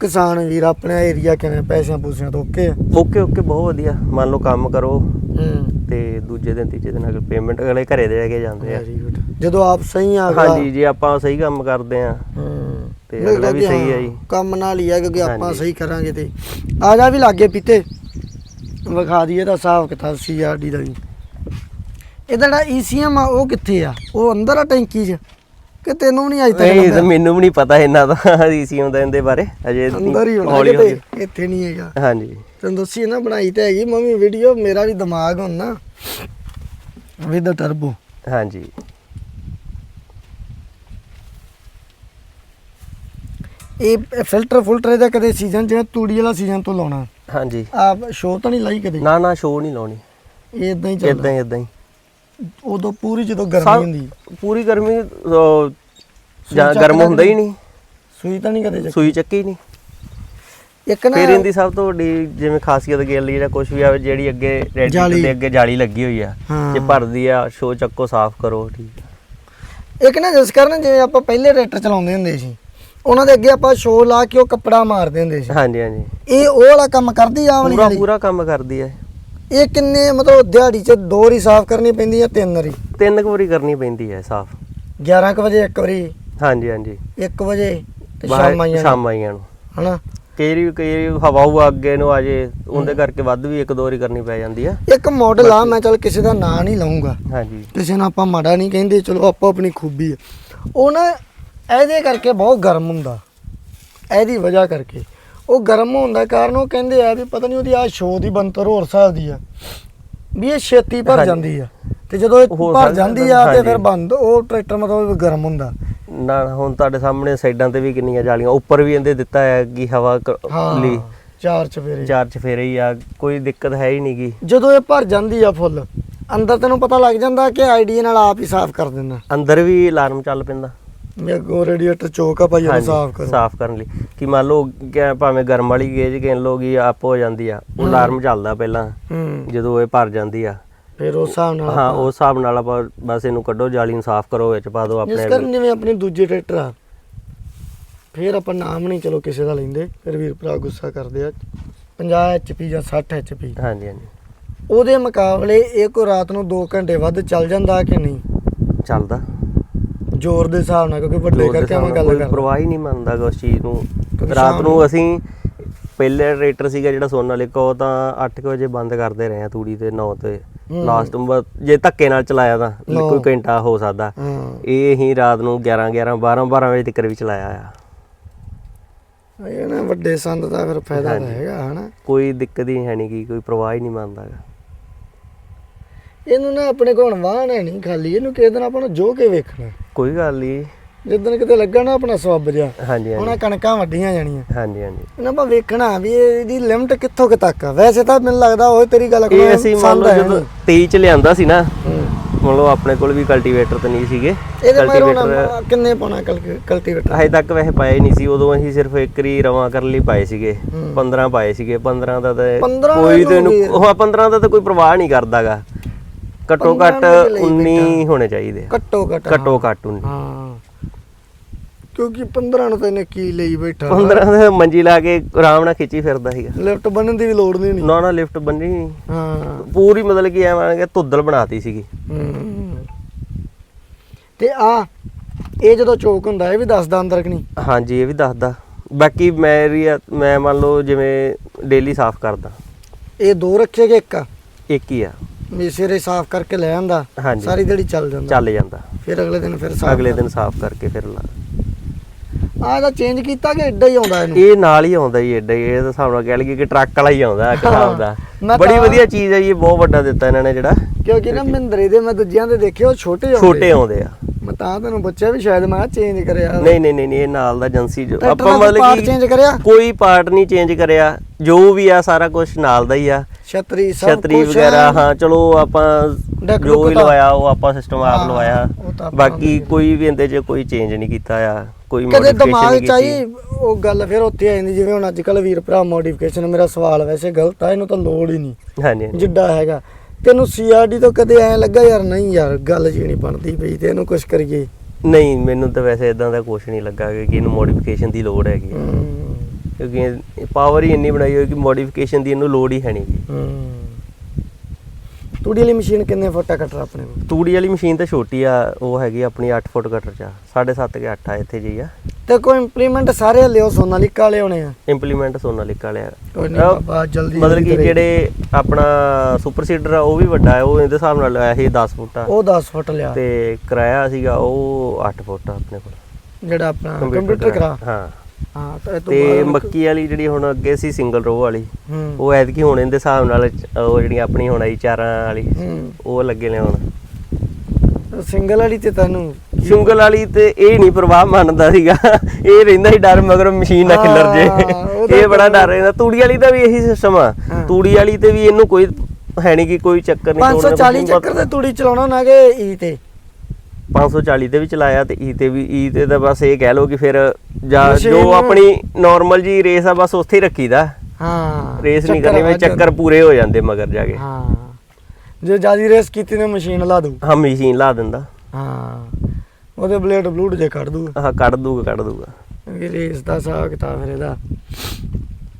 Speaker 1: ਕਿਸਾਨ ਵੀਰ ਆਪਣੇ ਏਰੀਆ ਕਿਵੇਂ ਪੈਸਿਆਂ ਪੂਸਿਆਂ ਤੋਂ ਓਕੇ ਆ?
Speaker 2: ਓਕੇ ਓਕੇ ਬਹੁਤ ਵਧੀਆ। ਮੰਨ ਲਓ ਕੰਮ ਕਰੋ
Speaker 1: ਹੂੰ।
Speaker 2: ਤੇ ਦੂਜੇ ਦਿਨ ਤੀਜੇ ਦਿਨ ਅਗਰ ਪੇਮੈਂਟ ਅਗਲੇ ਘਰੇ ਦੇ ਕੇ ਜਾਂਦੇ ਆ।
Speaker 1: ਵੈਰੀ ਗੁੱਡ ਜਦੋਂ ਆਪ ਸਹੀ ਆ ਅਗਲਾ-
Speaker 2: ਹਾਂਜੀ ਜੇ ਆਪਾਂ ਸਹੀ ਕੰਮ ਕਰਦੇ ਆ
Speaker 1: ਹੂੰ।
Speaker 2: ਤੇ ਅਗਲਾ ਵੀ ਸਹੀ ਆ ਜੀ।
Speaker 1: ਕੰਮ ਨਾਲ ਹੀ ਆ ਕਿਉਂਕਿ ਆਪਾਂ
Speaker 2: ਹਾਂਜੀ।
Speaker 1: ਸਹੀ ਕਰਾਂਗੇ ਤੇ। ਆ ਜਾ ਵੀ ਲਾਗੇ ਪੀਤੇ। ਵਿਖਾ ਦਈਏ ਤਾਂ ਹਿਸਾਬ ਕਿਤਾਬ ਸੀਆਰਡੀ ਦਾ ਵੀ। ਇਹਦਾ ਜਿਹੜਾ ਈਸੀਐਮ ਆ ਉਹ ਕਿੱਥੇ ਆ? ਉਹ ਅੰਦਰ ਆ ਟੈਂਕੀ 'ਚ? ਕਿ ਤੈਨੂੰ ਵੀ ਨਹੀਂ ਅਜੇ ਤੱਕ
Speaker 2: ਨਹੀਂ
Speaker 1: ਲੱਭਿਆ?
Speaker 2: ਮੈਨੂੰ ਵੀ ਨਹੀਂ ਪਤਾ ਇਹਨਾਂ ਦਾ ਈਸੀਐਮ ਦਾ ਇਹਦੇ ਬਾਰੇ। ਅਜੇ
Speaker 1: ਅੰਦਰ ਹੀ ਹੋਣਾ ਕਿਤੇ ਇੱਥੇ ਨਹੀਂ ਹੈਗਾ।
Speaker 2: ਹਾਂਜੀ।
Speaker 1: ਤੈਨੂੰ ਦੱਸੀ ਨਾ ਬਣਾਈ ਤੇ ਹੈਗੀ ਮੰਮੀ ਵੀਡੀਓ ਮੇਰਾ ਵੀ ਦਿਮਾਗ ਹੁਣ ਨਾ ਵਿਦ ਟਰਬੋ
Speaker 2: ਹਾਂਜੀ।
Speaker 1: ਇਹ ਫਿਲਟਰ ਫੁਲਟਰ ਇਹਦਾ ਕਦੇ ਸੀਜ਼ਨ ਜਿਵੇਂ ਤੂੜੀ ਵਾਲਾ ਸੀਜ਼ਨ ਤੋਂ ਲਾਉਣਾ।
Speaker 2: ਹਾਂਜੀ।
Speaker 1: ਆ ਸ਼ੋ ਤਾਂ ਨਹੀਂ ਲਾਈ ਕਦੇ?
Speaker 2: ਨਾ ਨਾ ਸ਼ੋਅ ਨਹੀਂ ਲਾਉਣੀ।
Speaker 1: ਇਦਾਂ ਹੀ
Speaker 2: ਇਦਾਂ
Speaker 1: ਚੱਲਦਾ
Speaker 2: ਹੀ ਇਦਾਂ ਹੀ।
Speaker 1: ਉਦੋਂ ਪੂਰੀ ਜਦੋਂ ਗਰਮੀ ਹੁੰਦੀ।
Speaker 2: ਪੂਰੀ ਗਰਮੀ ਜਾਂ ਗਰਮ ਹੁੰਦਾ ਹੀ ਨਹੀਂ।
Speaker 1: ਸੂਈ ਤਾਂ ਨਹੀਂ ਕਦੇ ਚੱਕੀ।
Speaker 2: ਸੂਈ ਚੱਕੀ ਨਹੀਂ।
Speaker 1: ਇੱਕ ਨਾ
Speaker 2: ਫਿਰ ਇਹਦੀ ਸਭ ਤੋਂ ਵੱਡੀ ਜਿਵੇਂ ਖਾਸੀਅਤ ਗੱਲ ਜਿਹੜਾ ਕੁਝ ਵੀ ਆਵੇ ਜਿਹੜੀ ਅੱਗੇ ਰੈਡੀ। ਦੇ ਅੱਗੇ ਜਾਲੀ ਲੱਗੀ ਹੋਈ ਆ। ਜੇ ਭਰਦੀ ਆ ਸ਼ੋ ਚੱਕੋ ਸਾਫ਼ ਕਰੋ ਠੀਕ।
Speaker 1: ਇੱਕ ਨਾ ਜਿਸ ਕਰਨ ਜਿਵੇਂ ਆਪਾਂ ਪਹਿਲੇ ਟਰੈਕਟਰ ਚਲਾਉਂਦੇ ਹੁੰਦੇ ਸੀ ਉਹਨਾਂ ਦੇ ਅੱਗੇ ਆਪਾਂ ਸ਼ੋ ਲਾ ਕੇ ਉਹ ਕੱਪੜਾ ਮਾਰਦੇ ਹੁੰਦੇ ਸੀ।
Speaker 2: ਹਾਂਜੀ ਹਾਂਜੀ।
Speaker 1: ਇਹ ਉਹ ਵਾਲਾ ਕੰਮ ਕਰਦੀ ਆ ਵਾਲੀ
Speaker 2: ਪੂਰਾ
Speaker 1: ਜਿਹੜੀ?
Speaker 2: ਪੂਰਾ ਕੰਮ ਕਰਦੀ ਆ। ਇਹ।
Speaker 1: ਕਿੰਨੇ ਮਤਲਬ ਦਿਹਾੜੀ 'ਚ ਦੋ ਵਾਰੀ ਸਾਫ਼ ਕਰਨੀ ਪੈਂਦੀ ਆ ਤਿੰਨ ਵਾਰੀ?
Speaker 2: ਤਿੰਨ ਕੁ ਵਾਰੀ ਕਰਨੀ ਪੈਂਦੀ ਹੈ ਸਾਫ਼।
Speaker 1: 11 ਕੁ ਵਜੇ ਇੱਕ ਵਾਰੀ?
Speaker 2: ਹਾਂਜੀ ਹਾਂਜੀ।
Speaker 1: 1 ਵਜੇ ਤੇ
Speaker 2: ਬਾਹਰ-
Speaker 1: ਸ਼ਾਮ ਆਈਆਂ
Speaker 2: ਸ਼ਾਮ ਆਈਆਂ ਨੂੰ।
Speaker 1: ਹਨਾ?
Speaker 2: ਕਈ ਕਈ ਹਵਾ ਹੁਆ ਅੱਗੇ ਨੂੰ ਆ ਜੇ ਉਹਦੇ ਕਰਕੇ ਵੱਧ ਵੀ ਇੱਕ ਦੋ ਵਾਰੀ ਕਰਨੀ ਪੈ ਜਾਂਦੀ ਆ।
Speaker 1: ਇੱਕ ਮਾਡਲ ਆ ਮੈਂ ਚੱਲ ਕਿਸੇ ਦਾ ਨਾਂ ਨਹੀਂ ਲਵਾਂਗਾ
Speaker 2: ਹਾਂਜੀ।
Speaker 1: ਕਿਸੇ ਨੂੰ ਆਪਾਂ ਮਾੜਾ ਨਹੀਂ ਕਹਿੰਦੇ ਚਲੋ ਆਪੋ ਆਪਣੀ ਖੂਬੀ ਆ। ਉਹ ਨਾ ਇਹਦੇ ਕਰਕੇ ਬਹੁਤ ਗਰਮ ਹੁੰਦਾ। ਇਹਦੀ ਵਜ੍ਹਾ ਕਰਕੇ। ਉਹ ਗਰਮ ਹੋਣ ਦਾ ਕਾਰਨ ਉਹ ਕਹਿੰਦੇ ਆ ਵੀ ਪਤਾ ਨਹੀਂ ਉਹਦੀ ਆ ਸ਼ੋ ਦੀ ਬੰਤਰ ਹੋਰ ਹਿਸਾਬ ਦੀ ਆ। ਵੀ ਇਹ ਛੇਤੀ ਭਰ। ਜਾਂਦੀ ਆ। ਤੇ ਜਦੋਂ ਇਹ
Speaker 2: ਹੋਰ
Speaker 1: ਭਰ ਜਾਂਦੀ ਆ ਤੇ
Speaker 2: ਹਾਂਜੀ।
Speaker 1: ਫਿਰ ਬੰਦ ਉਹ ਟਰੈਕਟਰ ਮਤਲਬ ਗਰਮ ਹੁੰਦਾ।
Speaker 2: ਨਾ ਨਾ, ਹੁਣ ਤੁਹਾਡੇ ਸਾਹਮਣੇ ਸਾਈਡਾਂ ਤੇ ਵੀ ਕਿੰਨੀਆਂ ਜਾਲੀਆਂ ਉੱਪਰ ਵੀ ਇਹਦੇ ਦਿੱਤਾ ਹੈ ਕਿ ਹਵਾ ਕ- ਲਈ।
Speaker 1: ਹਾਂ ਚਾਰ ਚਫੇਰੇ।
Speaker 2: ਚਾਰ ਚਫੇਰੇ ਹੀ ਆ ਕੋਈ ਦਿੱਕਤ ਹੈ ਹੀ ਨਹੀਂਗੀ
Speaker 1: ਜਦੋਂ ਇਹ ਭਰ ਜਾਂਦੀ ਆ ਫੁੱਲ ਅੰਦਰ ਤੈਨੂੰ ਪਤਾ ਲੱਗ ਜਾਂਦਾ ਕਿ ਆਈਡੀ ਨਾਲ ਆਪ ਹੀ ਸਾਫ਼ ਕਰ ਦਿੰਦਾ।
Speaker 2: ਅੰਦਰ ਵੀ ਅਲਾਰਮ ਚੱਲ ਪੈਂਦਾ।
Speaker 1: ਮੇਰੇ ਕੋ ਰੇਡੀਏਟਰ ਚੋਕ ਆ ਭਾਈ ਉਹਨੂੰ ਸਾਫ਼ ਕਰੋ।
Speaker 2: ਸਾਫ਼ ਕਰਨ ਲਈ। ਕਿ ਮੰਨ ਲਓ ਕਿ ਭਾਵੇਂ ਗਰਮ ਵਾਲੀ ਗੇਜ ਲਓ ਕਿ ਆਪ ਹੋ ਜਾਂਦੀ ਆ ਉਹ ਅਲਾਰਮ ਚੱਲਦਾ ਪਹਿਲਾਂ
Speaker 1: ਹੂੰ।
Speaker 2: ਜਦੋਂ ਇਹ ਭਰ ਜਾਂਦੀ ਆ।
Speaker 1: ਫਿਰ ਉਸ ਹਿਸਾਬ ਨਾਲ
Speaker 2: ਹਾਂ ਉਸ ਹਿਸਾਬ ਨਾਲ ਆਪਾਂ ਬਸ ਇਹਨੂੰ ਕੱਢੋ ਜਾਲੀ ਨੂੰ ਸਾਫ਼ ਕਰੋ ਵਿੱਚ ਪਾ ਦਿਓ ਆਪਣੇ
Speaker 1: ਕਰਨ ਜਿਵੇਂ ਆਪਣੀ ਦੂਜੇ ਟਰੈਕਟਰ ਆ ਫਿਰ ਆਪਾਂ ਨਾਮ ਨਹੀਂ ਚਲੋ ਕਿਸੇ ਦਾ ਲੈਂਦੇ ਫਿਰ ਵੀਰ ਭਰਾ ਗੁੱਸਾ ਕਰਦੇ ਆ 50 HP ਜਾਂ 60 HP
Speaker 2: ਹਾਂਜੀ ਹਾਂਜੀ।
Speaker 1: ਉਹਦੇ ਮੁਕਾਬਲੇ ਇਹ ਕੋ ਰਾਤ ਨੂੰ 2 ਘੰਟੇ ਵੱਧ ਚੱਲ ਜਾਂਦਾ ਕਿ ਨਹੀਂ?
Speaker 2: ਚੱਲਦਾ।
Speaker 1: ਜ਼ੋਰ ਦੇ ਹਿਸਾਬ ਨਾਲ ਕਿਉਂਕਿ ਵੱਡੇ
Speaker 2: ਜ਼ੋਰ ਦੇ
Speaker 1: ਕਰਕੇ
Speaker 2: ਹਿਸਾਬ
Speaker 1: ਮੈਂ
Speaker 2: ਨਾਲ
Speaker 1: ਗੱਲ
Speaker 2: ਕੋਈ ਪਰਵਾਹ ਹੀ ਨਹੀਂ ਮੰਨਦਾ ਗਾ ਉਸ ਚੀਜ਼ ਨੂੰ।
Speaker 1: ਕਿਉਂਕਿ
Speaker 2: ਰਾਤ
Speaker 1: ਸ਼ਾਮ
Speaker 2: ਨੂੰ ਅਸੀਂ ਪਹਿਲੇ ਰੇਟਰ ਸੀਗਾ ਜਿਹੜਾ ਸੋਨਾਲਿਕਾ ਉਹ ਤਾਂ 8 ਵਜੇ ਬੰਦ ਕਰਦੇ ਰਹੇ ਆ ਤੂੜੀ ਤੇ 9 ਤੇ।
Speaker 1: ਹੂੰ।
Speaker 2: ਲਾਸਟ ਜੇ ਧੱਕੇ ਨਾਲ ਚਲਾਇਆ ਤਾਂ
Speaker 1: ਨੌ।
Speaker 2: ਕੋਈ ਘੰਟਾ ਹੋ ਸਕਦਾ।
Speaker 1: ਹਾਂ।
Speaker 2: ਇਹ ਹੀ ਰਾਤ ਨੂੰ 11 11 12 12 ਵਜੇ ਤੱਕ ਵੀ ਚਲਾਇਆ ਆ।
Speaker 1: ਇਹ ਨਾ ਵੱਡੇ ਸੰਦ ਦਾ ਫਿਰ ਫਾਇਦਾ ਤਾਂ। ਹੈਗਾ ਹਨਾ?
Speaker 2: ਕੋਈ ਦਿੱਕਤ ਹੀ ਹੈ ਨਹੀਂ ਗੀ ਕੋਈ ਪਰਵਾਹ ਹੀ ਨਹੀਂ ਮੰਨਦਾ ਗਾ।
Speaker 1: ਇਹਨੂੰ ਨਾ ਆਪਣੇ ਕੋਲ ਵਾਹਣ ਹੈ ਨਹੀਂ ਖਾਲੀ ਇਹਨੂੰ ਕਿਸੇ ਦਿਨ ਆਪਾਂ ਨੂੰ ਜੋ ਕੇ ਵੇਖਣਾ।
Speaker 2: ਕੋਈ ਗੱਲ ਨਹੀਂ
Speaker 1: ਜਿੱਦਣ ਕਿਤੇ ਲੱਗਾ ਨਾ ਆਪਣਾ ਸਵੱਬ ਜਿਹਾ
Speaker 2: ਹਾਂਜੀ ਹਾਂਜੀ।
Speaker 1: ਕਣਕਾਂ ਵੱਡੀਆਂ ਜਾਣੀਆਂ।
Speaker 2: ਹਾਂਜੀ ਹਾਂਜੀ।
Speaker 1: ਇਹਨਾਂ ਆਪਾਂ ਵੇਖਣਾ ਵੀ ਇਹਦੀ ਲਿਮਟ ਕਿੱਥੋਂ ਕਿ ਤੱਕ ਆ। ਵੈਸੇ ਤਾਂ ਮੈਨੂੰ ਲੱਗਦਾ ਉਹ ਤੇਰੀ ਗੱਲ
Speaker 2: ਇਹ
Speaker 1: ਕੋਲ
Speaker 2: ਅਸੀਂ ਮੰਨ ਲਓ ਜਦੋਂ 23 ਚ ਲਿਆਂਦਾ ਸੀ ਨਾ
Speaker 1: ਹੂੰ।
Speaker 2: ਮੰਨ ਲਓ ਆਪਣੇ ਕੋਲ ਵੀ ਕਲਟੀਵੇਟਰ ਤਾਂ ਨਹੀਂ ਸੀਗੇ।
Speaker 1: ਇਹਦੇ ਮਗਰ ਹੁਣ
Speaker 2: ਕਲਟੀਵੇਟਰ
Speaker 1: ਕਿੰਨੇ ਪਾਉਣਾ ਕਲਟੀਵੇਟਰ
Speaker 2: ਹਜੇ ਤੱਕ ਵੈਸੇ ਪਾਏ ਨਹੀਂ ਸੀ। ਉਦੋਂ ਅਸੀਂ ਸਿਰਫ ਇੱਕ ਰੀ ਰਵਾਂ ਕਰਨ ਲਈ ਪਾਏ ਸੀਗੇ।
Speaker 1: ਹੂੰ।
Speaker 2: 15 ਪਾਏ ਸੀਗੇ। 15 ਦਾ ਤਾਂ
Speaker 1: 15
Speaker 2: ਕੋਈ ਤੇ
Speaker 1: ਨੂੰ
Speaker 2: ਉਹ 15 ਦਾ ਤਾਂ ਕੋਈ ਪਰਵਾਹ ਨਹੀਂ ਕਰਦਾਗਾ। ਘੱਟੋ
Speaker 1: 15
Speaker 2: ਘੱਟ
Speaker 1: ਨੂੰ ਵੀ ਲਈ
Speaker 2: 19 ਹੋਣੇ ਚਾਹੀਦੇ।
Speaker 1: ਘੱਟੋ ਘੱਟ
Speaker 2: ਘੱਟੋ ਘੱਟ 19
Speaker 1: ਹਾਂ। ਕਿਉਂਕਿ 15 ਨੂੰ ਤਾਂ ਇਹਨੇ ਕੀ ਲਈ ਬੈਠਾ।
Speaker 2: 15 ਦਾ ਮੰਜੀ ਲਾ ਕੇ ਆਰਾਮ ਨਾਲ ਖਿੱਚੀ ਫਿਰਦਾ ਸੀਗਾ।
Speaker 1: ਲਿਫਟ ਬਣਨ ਦੀ ਵੀ ਲੋੜ ਨਹੀਂ
Speaker 2: ਨਾ ਨਾ ਲਿਫਟ ਬੰਨੀ ਨਹੀਂ।
Speaker 1: ਹਾਂ।
Speaker 2: ਪੂਰੀ ਮਤਲਬ ਕਿ ਐਵੇਂ ਕਿ ਧੁੱਦਲ ਬਣਾਤੀ ਸੀਗੀ।
Speaker 1: ਤੇ ਆ ਇਹ ਜਦੋਂ ਚੋਕ ਹੁੰਦਾ ਇਹ ਵੀ ਦੱਸਦਾ ਅੰਦਰ ਕਿ ਨਹੀਂ?
Speaker 2: ਹਾਂਜੀ ਇਹ ਵੀ ਦੱਸਦਾ। ਬਾਕੀ ਮੇਰੀ ਮੈਂ ਮੰਨ ਲਓ ਜਿਵੇਂ ਡੇਲੀ ਸਾਫ਼ ਕਰਦਾ।
Speaker 1: ਇਹ ਦੋ ਰੱਖੇ ਕਿ ਇੱਕ? ਆ
Speaker 2: ਇੱਕ ਹੀ ਆ।
Speaker 1: ਵੀ ਸਵੇਰੇ ਸਾਫ਼ ਕਰਕੇ ਲੈ ਆਂਦਾ
Speaker 2: ਹਾਂਜੀ।
Speaker 1: ਸਾਰੀ ਦਿਹਾੜੀ ਚੱਲ ਜਾਂਦਾ।
Speaker 2: ਚੱਲ ਜਾਂਦਾ।
Speaker 1: ਫਿਰ ਅਗਲੇ ਦਿਨ ਫਿਰ ਸਾਫ਼
Speaker 2: ਅਗਲੇ ਦਿਨ ਸਾਫ਼ ਕਰਕੇ ਫਿਰ ਲਾ।
Speaker 1: ਆ ਇਹਦਾ ਚੇਂਜ ਕੀਤਾ ਕਿ ਏਡਾ ਹੀ ਆਉਂਦਾ ਇਹਨੂੰ?
Speaker 2: ਇਹ ਨਾਲ ਹੀ ਆਉਂਦਾ ਜੀ ਏਡਾ ਹੀ। ਇਹ ਤਾਂ ਹਿਸਾਬ ਨਾਲ ਕਹਿ ਲਈਏ ਕਿ ਟਰੱਕ ਵਾਲਾ ਹੀ ਆਉਂਦਾ ਇੱਕ ਹਿਸਾਬ ਦਾ।
Speaker 1: ਮੈਂ
Speaker 2: ਬੜੀ
Speaker 1: ਤਾਂ-
Speaker 2: ਵਧੀਆ ਚੀਜ਼ ਹੈ ਜੀ ਇਹ ਬਹੁਤ ਵੱਡਾ ਦਿੱਤਾ ਇਹਨਾਂ ਨੇ ਜਿਹੜਾ।
Speaker 1: ਕਿਉਂਕਿ ਨਾ ਮਹਿੰਦਰੇ ਦੇ ਮੈਂ ਦੂਜਿਆਂ ਦੇ ਦੇਖੇ ਉਹ ਛੋਟੇ ਆਉਂਦੇ
Speaker 2: ਛੋਟੇ ਆਉਂਦੇ ਆ।
Speaker 1: ਮੈਂ ਤਾਂ ਤੈਨੂੰ ਪੁੱਛਿਆ ਵੀ ਸ਼ਾਇਦ ਮੈਂ ਚੇਂਜ ਕਰਿਆ
Speaker 2: ਨਹੀਂ ਨਹੀਂ ਨਹੀਂ ਇਹ ਨਾਲ ਦਾ ਏਜੰਸੀ ਜੋ ਆਪਾਂ ਮਤਲਬ
Speaker 1: ਪਾਰਟ
Speaker 2: ਕਿ
Speaker 1: ਚੇਂਜ ਕਰਿਆ?
Speaker 2: ਕੋਈ ਪਾਰਟ ਨਹੀਂ ਚੇਂਜ ਕਰਿਆ। ਜੋ ਵੀ ਆ ਸਾਰਾ ਕੁਝ ਨਾਲ ਦਾ ਹੀ ਆ।
Speaker 1: ਛਤਰੀ ਸਭ
Speaker 2: ਛਤਰੀ ਵਗੈਰਾ। ਹਾਂ ਚਲੋ ਆਪਾਂ ਜੋ ਵੀ ਲਵਾਇਆ ਉਹ ਆਪਾਂ ਸਿਸਟਮ ਆਪ ਲਵਾਇਆ। ਬਾਕੀ ਕੋਈ ਵੀ ਇਹਦੇ 'ਚ ਕੋਈ ਚੇਂਜ ਨਹੀਂ ਕੀਤਾ ਆ। ਕੋਈ
Speaker 1: ਕਦੇ ਦਿਮਾਗ ਚ ਆਈ ਉਹ ਗੱਲ ਫਿਰ ਉੱਥੇ ਆ ਜਾਂਦੀ ਜਿਵੇਂ ਹੁਣ ਅੱਜ ਕੱਲ ਵੀਰ ਭਰਾ ਮੋਡੀਫਿਕੇਸ਼ਨ ਮੇਰਾ ਸਵਾਲ ਵੈਸੇ ਗਲਤ ਆ ਇਹਨੂੰ ਤਾਂ ਲੋੜ ਹੀ ਨਹੀਂ।
Speaker 2: ਹਾਂਜੀ ਹਾਂਜੀ।
Speaker 1: ਜਿੱਡਾ ਹੈਗਾ। ਤੈਨੂੰ ਸੀਆਰਡੀ ਤੋਂ ਕਦੇ ਐ ਲੱਗਾ ਯਾਰ ਨਹੀਂ ਯਾਰ ਗੱਲ ਜੀ ਨਹੀਂ ਬਣਦੀ ਪਈ ਤੇ ਇਹਨੂੰ ਕੁਝ ਕਰੀਏ?
Speaker 2: ਨਹੀਂ ਮੈਨੂੰ ਤਾਂ ਵੈਸੇ ਇਦਾਂ ਦਾ ਕੁਝ ਨਹੀਂ ਲੱਗਾ ਕਿ ਇਹਨੂੰ ਮੋਡੀਫਿਕੇਸ਼ਨ ਦੀ ਲੋੜ ਹੈਗੀ।
Speaker 1: ਹੂੰ।
Speaker 2: ਕਿਉਂਕਿ ਪਾਵਰ ਹੀ ਇੰਨੀ ਬਣਾਈ ਹੋਈ ਕਿ ਮੋਡੀਫਿਕੇਸ਼ਨ ਦੀ ਇਹਨੂੰ ਲੋੜ ਹੀ ਹੈ ਨਹੀਂ ਗੀ।
Speaker 1: ਹੂੰ। ਤੂੜੀ ਵਾਲੀ ਮਸ਼ੀਨ ਕਿੰਨੇ ਫੁੱਟ ਆ ਕਟਰ ਆਪਣੇ ਕੋਲ?
Speaker 2: ਤੂੜੀ ਵਾਲੀ ਮਸ਼ੀਨ ਤਾਂ ਛੋਟੀ ਆ ਉਹ ਹੈਗੀ ਆਪਣੀ 8 ਫੁੱਟ ਕਟਰ ਚ 7.5 ਕੇ 8 ਆ ਇੱਥੇ ਜੀ ਆ।
Speaker 1: ਤੇ ਕੋਈ ਇੰਪਲੀਮੈਂਟ ਸਾਰੇ ਲਿਓ ਸੋਨਾਲੀਕਾ ਵਾਲੇ ਹੋਣੇ ਆ।
Speaker 2: ਇੰਪਲੀਮੈਂਟ ਸੋਨਾਲੀਕਾ ਵਾਲਿਆ
Speaker 1: ਕੋਈ ਨਹੀਂ
Speaker 2: ਅਹ
Speaker 1: ਬਾਬਾ ਜਲਦੀ
Speaker 2: ਮਤਲਬ ਕਿ। ਜਿਹੜੇ ਆਪਣਾ ਸੁਪਰ ਸੀਡਰ ਆ ਉਹ ਵੀ ਵੱਡਾ ਹੈ ਉਹ ਇਹਦੇ ਹਿਸਾਬ ਨਾਲ ਆਇਆ ਸੀ 10 ਫੁੱਟ ਆ।
Speaker 1: ਉਹ 10 ਫੁੱਟ ਲਿਆ।
Speaker 2: ਤੇ ਕਿਰਾਇਆ ਸੀਗਾ ਉਹ 8 ਫੁੱਟ ਆ ਆਪਣੇ ਕੋਲ।
Speaker 1: ਜਿਹੜਾ ਆਪਣਾ ਕੰਪਿਊਟਰ ਕਰਾ।
Speaker 2: ਹਾਂ।
Speaker 1: ਹਾਂ ਤੇ ਇਹ ਤੋਂ
Speaker 2: ਤੇ
Speaker 1: ਬਾਅਦ
Speaker 2: ਮੱਕੀ ਵਾਲੀ ਜਿਹੜੀ ਹੁਣ ਅੱਗੇ ਸੀ ਸਿੰਗਲ ਰੋ ਵਾਲੀ
Speaker 1: ਹੂੰ।
Speaker 2: ਉਹ ਐਤਕੀ ਹੁਣ ਇਹਦੇ ਹਿਸਾਬ ਨਾਲ ਚ- ਉਹ ਜਿਹੜੀ ਆਪਣੀ ਹੁਣ ਆਈ ਚਾਰਾਂ ਵਾਲੀ
Speaker 1: ਹੂੰ।
Speaker 2: ਉਹ ਲੱਗੇ ਨੇ ਹੁਣ।
Speaker 1: ਸਿੰਗਲ ਵਾਲੀ ਤੇ ਤੈਨੂੰ
Speaker 2: ਸਿੰਗਲ ਵਾਲੀ ਤੇ ਇਹ ਨਹੀਂ ਪ੍ਰਵਾਹ ਮੰਨਦਾ ਸੀਗਾ। ਇਹ ਰਹਿੰਦਾ ਸੀ ਡਰ ਮਗਰ ਮਸ਼ੀਨ ਨਾ ਖਿੱਲਰ
Speaker 1: ਹਾਂ,
Speaker 2: ਜੇ ਇਹ ਬੜਾ ਡਰ ਰਹਿੰਦਾ। ਤੂੜੀ ਵਾਲੀ ਦਾ ਵੀ ਇਹੀ ਸਿਸਟਮ ਆ।
Speaker 1: ਹਾਂ।
Speaker 2: ਤੂੜੀ ਵਾਲੀ ਤੇ ਵੀ ਇਹਨੂੰ ਕੋਈ ਹੈ ਨਹੀਂ ਕਿ ਕੋਈ ਚੱਕਰ ਨਹੀਂ।
Speaker 1: 540 ਚੱਕਰ ਤੇ ਤੂੜੀ ਚਲਾਉਣਾ ਨਾ ਕਿ ਈ ਤੇ।
Speaker 2: 540 ਤੇ ਵੀ ਚਲਾਇਆ ਤੇ ਈ ਤੇ ਵੀ ਈ ਤੇ ਤਾਂ ਬਸ ਇਹ ਕਹਿ ਲਓ ਕਿ ਫਿਰ ਜਾਂ ਆਪਣੀ ਨਾਰਮਲ ਜੀ ਰੇਸ ਆ ਬਸ ਉੱਥੇ ਹੀ ਰੱਖੀਦਾ।
Speaker 1: ਹਾਂ
Speaker 2: ਰੇਸ ਨਹੀਂ ਕਰਨੀ
Speaker 1: ਜਾਂਦੇ।
Speaker 2: ਚੱਕਰ ਪੂਰੇ ਹੋ ਜਾਂਦੇ ਮਗਰ ਜਾ ਕੇ।
Speaker 1: ਹਾਂ। ਜੇ ਜਿਆਦੀ ਰੇਸ ਕੀਤੀ ਤੇ ਮਸ਼ੀਨ ਲਾ ਦੂ
Speaker 2: ਹਾਂ ਮਸ਼ੀਨ ਲਾ ਦਿੰਦਾ।
Speaker 1: ਹਾਂ ਉਹਦੇ ਬਲੇਡ ਬਲੂਡ ਜੇ ਕੱਢ ਦੂ
Speaker 2: ਹਾਂ ਕੱਢ ਦੂਗਾ ਕੱਢ ਦੂਗਾ
Speaker 1: ਰੇਸ ਦਾ ਹਿਸਾਬ ਕਿਤਾਬ ਫਿਰ ਇਹਦਾ।